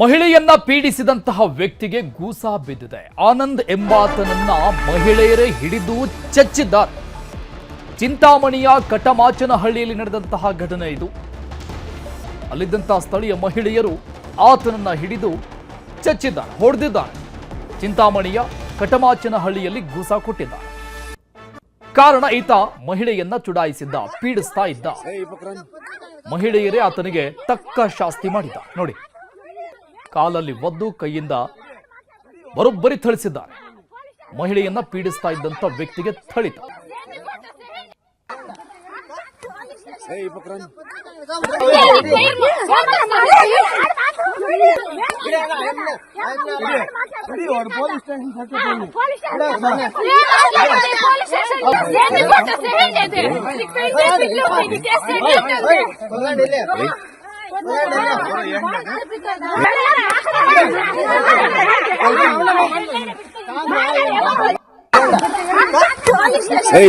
ಮಹಿಳೆಯನ್ನ ಪೀಡಿಸಿದಂತಹ ವ್ಯಕ್ತಿಗೆ ಗೂಸ ಬಿದ್ದಿದೆ. ಆನಂದ್ ಎಂಬಾತನನ್ನ ಮಹಿಳೆಯರೇ ಹಿಡಿದು ಚಚ್ಚಿದ್ದಾರೆ. ಚಿಂತಾಮಣಿಯ ಕಟಮಾಚನಹಳ್ಳಿಯಲ್ಲಿ ನಡೆದಂತಹ ಘಟನೆ ಇದು. ಅಲ್ಲಿದ್ದಂತಹ ಸ್ಥಳೀಯ ಮಹಿಳೆಯರು ಆತನನ್ನ ಹಿಡಿದು ಚಚ್ಚಿದ್ದಾರೆ, ಹೊಡೆದಿದ್ದಾರೆ. ಚಿಂತಾಮಣಿಯ ಕಟಮಾಚನಹಳ್ಳಿಯಲ್ಲಿ ಗೂಸ ಕೊಟ್ಟಿದ್ದಾರೆ. ಕಾರಣ ಈತ ಮಹಿಳೆಯನ್ನ ಚುಡಾಯಿಸಿದ್ದ, ಪೀಡಿಸ್ತಾ ಇದ್ದ. ಮಹಿಳೆಯರೇ ಆತನಿಗೆ ತಕ್ಕ ಶಾಸ್ತಿ ಮಾಡಿದ್ದ ನೋಡಿ. ಕಾಲಲ್ಲಿ ಒದ್ದು ಕೈಯಿಂದ ಬರೋಬ್ಬರಿ ಥಳಿಸಿದ್ದಾರೆ. ಮಹಿಳೆಯನ್ನ ಪೀಡಿಸ್ತಾ ಇದ್ದಂತ ವ್ಯಕ್ತಿಗೆ ಥಳಿತ.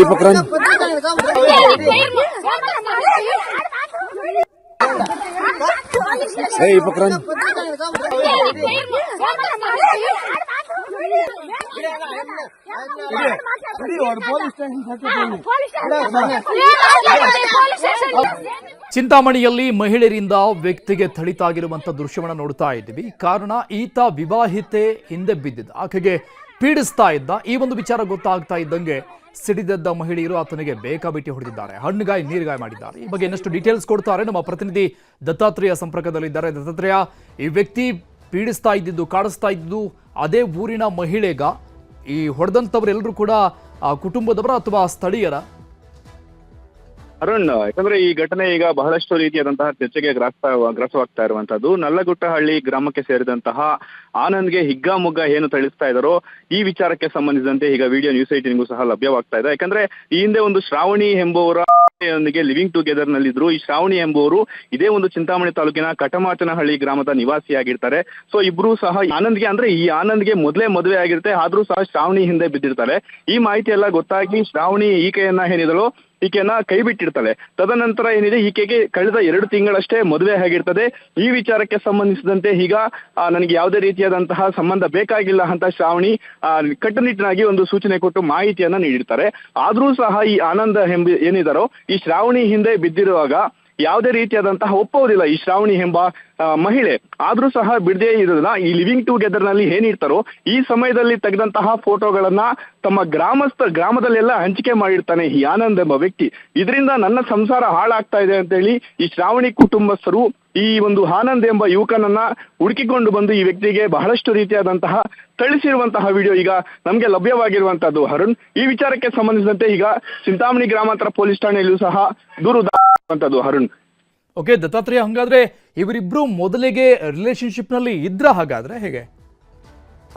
இப்ப ಏಯ್ ಪಕ್ರಾನ್ ಚಿಂತಾಮಣಿಯಲ್ಲಿ ಮಹಿಳೆಯರಿಂದ ವ್ಯಕ್ತಿಗೆ ಥಳಿತಾಗಿರುವಂತಹ ದೃಶ್ಯವನ್ನು ನೋಡ್ತಾ ಇದ್ದೀವಿ. ಕಾರಣ ಈತ ವಿವಾಹಿತೆ ಹಿಂದೆ ಬಿದ್ದಿದ್ದ. ಆಕೆಗೆ ಪೀಡಿಸ್ತಾ ಇದ್ದ, ಈ ಒಂದು ವಿಚಾರ ಗೊತ್ತಾಗ್ತಾ ಇದ್ದಂಗೆ ಸಿಡಿದದ್ದ ಮಹಿಳೆಯರು ಆತನಿಗೆ ಬೇಕಾಬಿಟ್ಟಿ ಹೊಡೆದಿದ್ದಾರೆ. ಹಣ್ಣುಗಾಯಿ, ನೀರುಗಾಯಿ ಮಾಡಿದ್ದಾರೆ. ಈ ಬಗ್ಗೆ ಇನ್ನಷ್ಟು ಡೀಟೇಲ್ಸ್ ಕೊಡ್ತಾರೆ. ನಮ್ಮ ಪ್ರತಿನಿಧಿ ದತ್ತಾತ್ರೇಯ ಸಂಪರ್ಕದಲ್ಲಿದ್ದಾರೆ. ದತ್ತಾತ್ರೇಯ, ಈ ವ್ಯಕ್ತಿ ಪೀಡಿಸ್ತಾ ಇದ್ದಿದ್ದು, ಕಾಡಿಸ್ತಾ ಇದ್ದು ಅದೇ ಊರಿನ ಮಹಿಳೆಗ, ಈ ಹೊಡೆದಂಥವರೆಲ್ಲರೂ ಕೂಡ, ಆ ಕುಟುಂಬದವರ ಅಥವಾ ಸ್ಥಳೀಯರ ಅರುಣ್, ಯಾಕಂದ್ರೆ ಈ ಘಟನೆ ಈಗ ಬಹಳಷ್ಟು ರೀತಿಯಾದಂತಹ ಚರ್ಚೆಗೆ ಗ್ರಾಸ ಗ್ರಾಸವಾಗ್ತಾ ಇರುವಂತದ್ದು ನಲ್ಲಗುಟ್ಟಹಳ್ಳಿ ಗ್ರಾಮಕ್ಕೆ ಸೇರಿದಂತಹ ಆನಂದ್ಗೆ ಹಿಗ್ಗಾಮುಗ್ಗ ಏನು ಥಳಿಸ್ತಾ ಇದ್ದಾರೋ ಈ ವಿಚಾರಕ್ಕೆ ಸಂಬಂಧಿಸಿದಂತೆ ಈಗ ವಿಡಿಯೋ ನ್ಯೂಸ್ ಏಟಿನ್ಗೂ ಸಹ ಲಭ್ಯವಾಗ್ತಾ ಇದೆ. ಯಾಕಂದ್ರೆ ಈ ಹಿಂದೆ ಒಂದು ಶ್ರಾವಣಿ ಎಂಬುವರ ಲಿವಿಂಗ್ ಟುಗೆದರ್ ನಲ್ಲಿದ್ರು ಈ ಶ್ರಾವಣಿ ಎಂಬುವರು ಇದೇ ಒಂದು ಚಿಂತಾಮಣಿ ತಾಲೂಕಿನ ಕಟಮಾಚನಹಳ್ಳಿ ಗ್ರಾಮದ ನಿವಾಸಿಯಾಗಿರ್ತಾರೆ. ಸೊ, ಇಬ್ರು ಸಹ ಆನಂದ್ಗೆ, ಅಂದ್ರೆ ಈ ಆನಂದ್ಗೆ ಮೊದಲೇ ಮದುವೆ ಆಗಿರುತ್ತೆ. ಆದ್ರೂ ಸಹ ಶ್ರಾವಣಿ ಹಿಂದೆ ಬಿದ್ದಿರ್ತಾರೆ. ಈ ಮಾಹಿತಿ ಎಲ್ಲ ಗೊತ್ತಾಗಿ ಶ್ರಾವಣಿ ಈಕೆಯನ್ನ ಏನಿದಳು ಈಕೆಯನ್ನ ಕೈ ಬಿಟ್ಟಿರ್ತಾಳೆ ತದನಂತರ ಏನಿದೆ, ಈಕೆಗೆ ಕಳೆದ ಎರಡು ತಿಂಗಳಷ್ಟೇ ಮದುವೆ ಆಗಿರ್ತದೆ. ಈ ವಿಚಾರಕ್ಕೆ ಸಂಬಂಧಿಸಿದಂತೆ ಈಗ ನನಗೆ ಯಾವುದೇ ರೀತಿಯಾದಂತಹ ಸಂಬಂಧ ಬೇಕಾಗಿಲ್ಲ ಅಂತ ಶ್ರಾವಣಿ ಕಟ್ಟುನಿಟ್ಟಿನಾಗಿ ಒಂದು ಸೂಚನೆ ಕೊಟ್ಟು ಮಾಹಿತಿಯನ್ನ ನೀಡಿರ್ತಾರೆ. ಆದ್ರೂ ಸಹ ಈ ಆನಂದ ಎಂಬ ಏನಿದಾರೋ, ಈ ಶ್ರಾವಣಿ ಹಿಂದೆ ಬಿದ್ದಿರುವಾಗ ಯಾವುದೇ ರೀತಿಯಾದಂತಹ ಒಪ್ಪುವುದಿಲ್ಲ ಈ ಶ್ರಾವಣಿ ಎಂಬ ಮಹಿಳೆ. ಆದ್ರೂ ಸಹ ಬಿಡದೇ ಇರೋದನ್ನ ಈ ಲಿವಿಂಗ್ ಟುಗೆದರ್ನಲ್ಲಿ ಏನಿರ್ತಾರೋ ಈ ಸಮಯದಲ್ಲಿ ತೆಗೆದಂತಹ ಫೋಟೋಗಳನ್ನ ತಮ್ಮ ಗ್ರಾಮಸ್ಥ, ಗ್ರಾಮದಲ್ಲೆಲ್ಲ ಹಂಚಿಕೆ ಮಾಡಿರ್ತಾನೆ ಈ ಆನಂದ್ ಎಂಬ ವ್ಯಕ್ತಿ. ಇದರಿಂದ ನನ್ನ ಸಂಸಾರ ಹಾಳಾಗ್ತಾ ಇದೆ ಅಂತ ಹೇಳಿ ಈ ಶ್ರಾವಣಿ ಕುಟುಂಬಸ್ಥರು ಈ ಒಂದು ಆನಂದ್ ಎಂಬ ಯುವಕನನ್ನ ಹುಡುಕಿಕೊಂಡು ಬಂದು ಈ ವ್ಯಕ್ತಿಗೆ ಬಹಳಷ್ಟು ರೀತಿಯಾದಂತಹ ಥಳಿಸಿರುವಂತಹ ವಿಡಿಯೋ ಈಗ ನಮಗೆ ಲಭ್ಯವಾಗಿರುವಂತಹದ್ದು. ಅರುಣ್, ಈ ವಿಚಾರಕ್ಕೆ ಸಂಬಂಧಿಸಿದಂತೆ ಈಗ ಚಿಂತಾಮಣಿ ಗ್ರಾಮಾಂತರ ಪೊಲೀಸ್ ಠಾಣೆಯಲ್ಲೂ ಸಹ ದೂರು ದಾಖಲಾಗಿರುವಂತದ್ದು ಅರುಣ್. ಓಕೆ ದತ್ತಾತ್ರೇಯ, ಹಂಗಾದ್ರೆ ಇವರಿಬ್ರು ಮೊದಲಿಗೆ ರಿಲೇಶನ್ಶಿಪ್ನಲ್ಲಿ ಇದ್ರ ಹಾಗಾದ್ರೆ ಹೇಗೆ?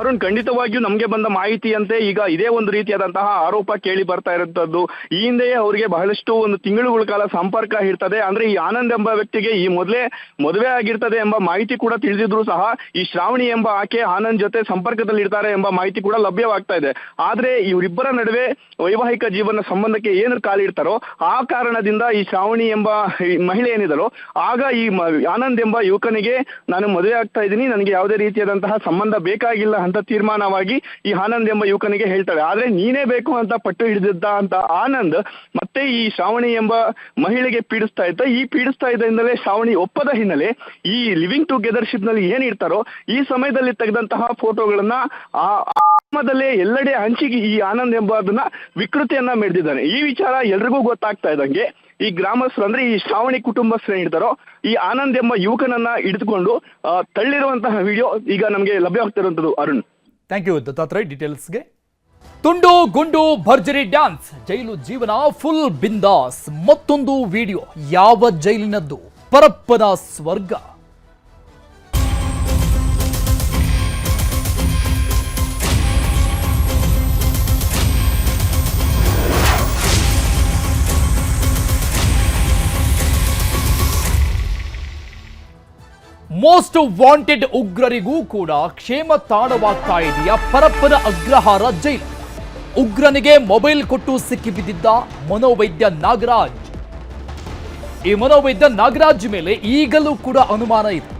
ಅರುಣ್, ಖಂಡಿತವಾಗಿಯೂ ನಮಗೆ ಬಂದ ಮಾಹಿತಿಯಂತೆ ಈಗ ಇದೇ ಒಂದು ರೀತಿಯಾದಂತಹ ಆರೋಪ ಕೇಳಿ ಬರ್ತಾ ಇರುವಂತದ್ದು ಈ ಹಿಂದೆಯೇ ಅವರಿಗೆ ಬಹಳಷ್ಟು ಒಂದು ತಿಂಗಳುಗಳ ಕಾಲ ಸಂಪರ್ಕ ಇರ್ತದೆ. ಅಂದ್ರೆ ಈ ಆನಂದ್ ಎಂಬ ವ್ಯಕ್ತಿಗೆ ಈ ಮೊದಲೇ ಮದುವೆ ಆಗಿರ್ತದೆ ಎಂಬ ಮಾಹಿತಿ ಕೂಡ ತಿಳಿದಿದ್ರು ಸಹ ಈ ಶ್ರಾವಣಿ ಎಂಬ ಆಕೆ ಆನಂದ್ ಜೊತೆ ಸಂಪರ್ಕದಲ್ಲಿ ಇರ್ತಾರೆ ಎಂಬ ಮಾಹಿತಿ ಕೂಡ ಲಭ್ಯವಾಗ್ತಾ ಇದೆ. ಆದ್ರೆ ಇವರಿಬ್ಬರ ನಡುವೆ ವೈವಾಹಿಕ ಜೀವನ ಸಂಬಂಧಕ್ಕೆ ಏನು ಕಾಲಿಡ್ತಾರೋ ಆ ಕಾರಣದಿಂದ ಈ ಶ್ರಾವಣಿ ಎಂಬ ಮಹಿಳೆ ಏನಿದರೋ ಆಗ ಈ ಆನಂದ್ ಎಂಬ ಯುವಕನಿಗೆ ನಾನು ಮದುವೆ ಆಗ್ತಾ ಇದ್ದೀನಿ. ನನಗೆ ಯಾವುದೇ ರೀತಿಯಾದಂತಹ ಸಂಬಂಧ ಬೇಕಾಗಿಲ್ಲ ಅಂತ ತೀರ್ಮಾನವಾಗಿ ಈ ಆನಂದ್ ಎಂಬ ಯುವಕನಿಗೆ ಹೇಳ್ತಾಳೆ ಆದ್ರೆ ನೀನೇ ಬೇಕು ಅಂತ ಪಟ್ಟು ಹಿಡಿದಿದ್ದ ಅಂತ ಆನಂದ್ ಮತ್ತೆ ಈ ಶ್ರಾವಣಿ ಎಂಬ ಮಹಿಳೆಗೆ ಪೀಡಿಸ್ತಾ ಇದ್ದ. ಈ ಪೀಡಿಸ್ತಾ ಇದ್ದರಿಂದಲೇ ಶ್ರಾವಣಿ ಒಪ್ಪದ ಹಿನ್ನೆಲೆ ಈ ಲಿವಿಂಗ್ ಟುಗೆದರ್ಶಿಪ್ನಲ್ಲಿ ಏನಿರ್ತಾರೋ ಈ ಸಮಯದಲ್ಲಿ ತೆಗೆದಂತಹ ಫೋಟೋಗಳನ್ನ ಆ ಮದಲ್ಲೇ ಎಲ್ಲೆಡೆ ಹಂಚಿಗೆ ಈ ಆನಂದ್ ಎಂಬ ಅದನ್ನ ವಿಕೃತಿಯನ್ನ ಮೆರೆದಿದ್ದಾನೆ ಈ ವಿಚಾರ ಎಲ್ರಿಗೂ ಗೊತ್ತಾಗ್ತಾ ಇದ್ದಂಗೆ ಈ ಗ್ರಾಮಸ್ಥರು ಅಂದ್ರೆ ಈ ಶ್ರಾವಣಿ ಕುಟುಂಬಸ್ಥರು ಏನಿರ್ತಾರೋ, ಈ ಆನಂದ್ ಎಂಬ ಯುವಕನನ್ನ ಹಿಡಿದುಕೊಂಡು ತಳ್ಳಿರುವಂತಹ ವಿಡಿಯೋ ಈಗ ನಮಗೆ ಲಭ್ಯವಾಗ್ತಿರುವಂತದ್ದು ಅರುಣ್. Thank you Dattatreya. ಡೀಟೇಲ್ಸ್ಗೆ ತುಂಡು ಗುಂಡು ಭರ್ಜರಿ ಡ್ಯಾನ್ಸ್ ಜೈಲು ಜೀವನ ಫುಲ್ ಬಿಂದಾಸ್. ಮತ್ತೊಂದು ವಿಡಿಯೋ ಯಾವ ಜೈಲಿನದ್ದು? ಪರಪ್ಪದ ಸ್ವರ್ಗ. ಮೋಸ್ಟ್ ವಾಂಟೆಡ್ ಉಗ್ರರಿಗೂ ಕೂಡ ಕ್ಷೇಮ ತಾಣವಾಗ್ತಾ ಇದೆಯಾ? ಪರಪ್ಪನ ಅಗ್ರಹಾರ ಜೈಲು. ಉಗ್ರನಿಗೆ ಮೊಬೈಲ್ ಕೊಟ್ಟು ಸಿಕ್ಕಿಬಿದ್ದಿದ್ದ ಮನೋವೈದ್ಯ ನಾಗರಾಜ್. ಈ ಮನೋವೈದ್ಯ ನಾಗರಾಜ್ ಮೇಲೆ ಈಗಲೂ ಕೂಡ ಅನುಮಾನ ಇದೆ.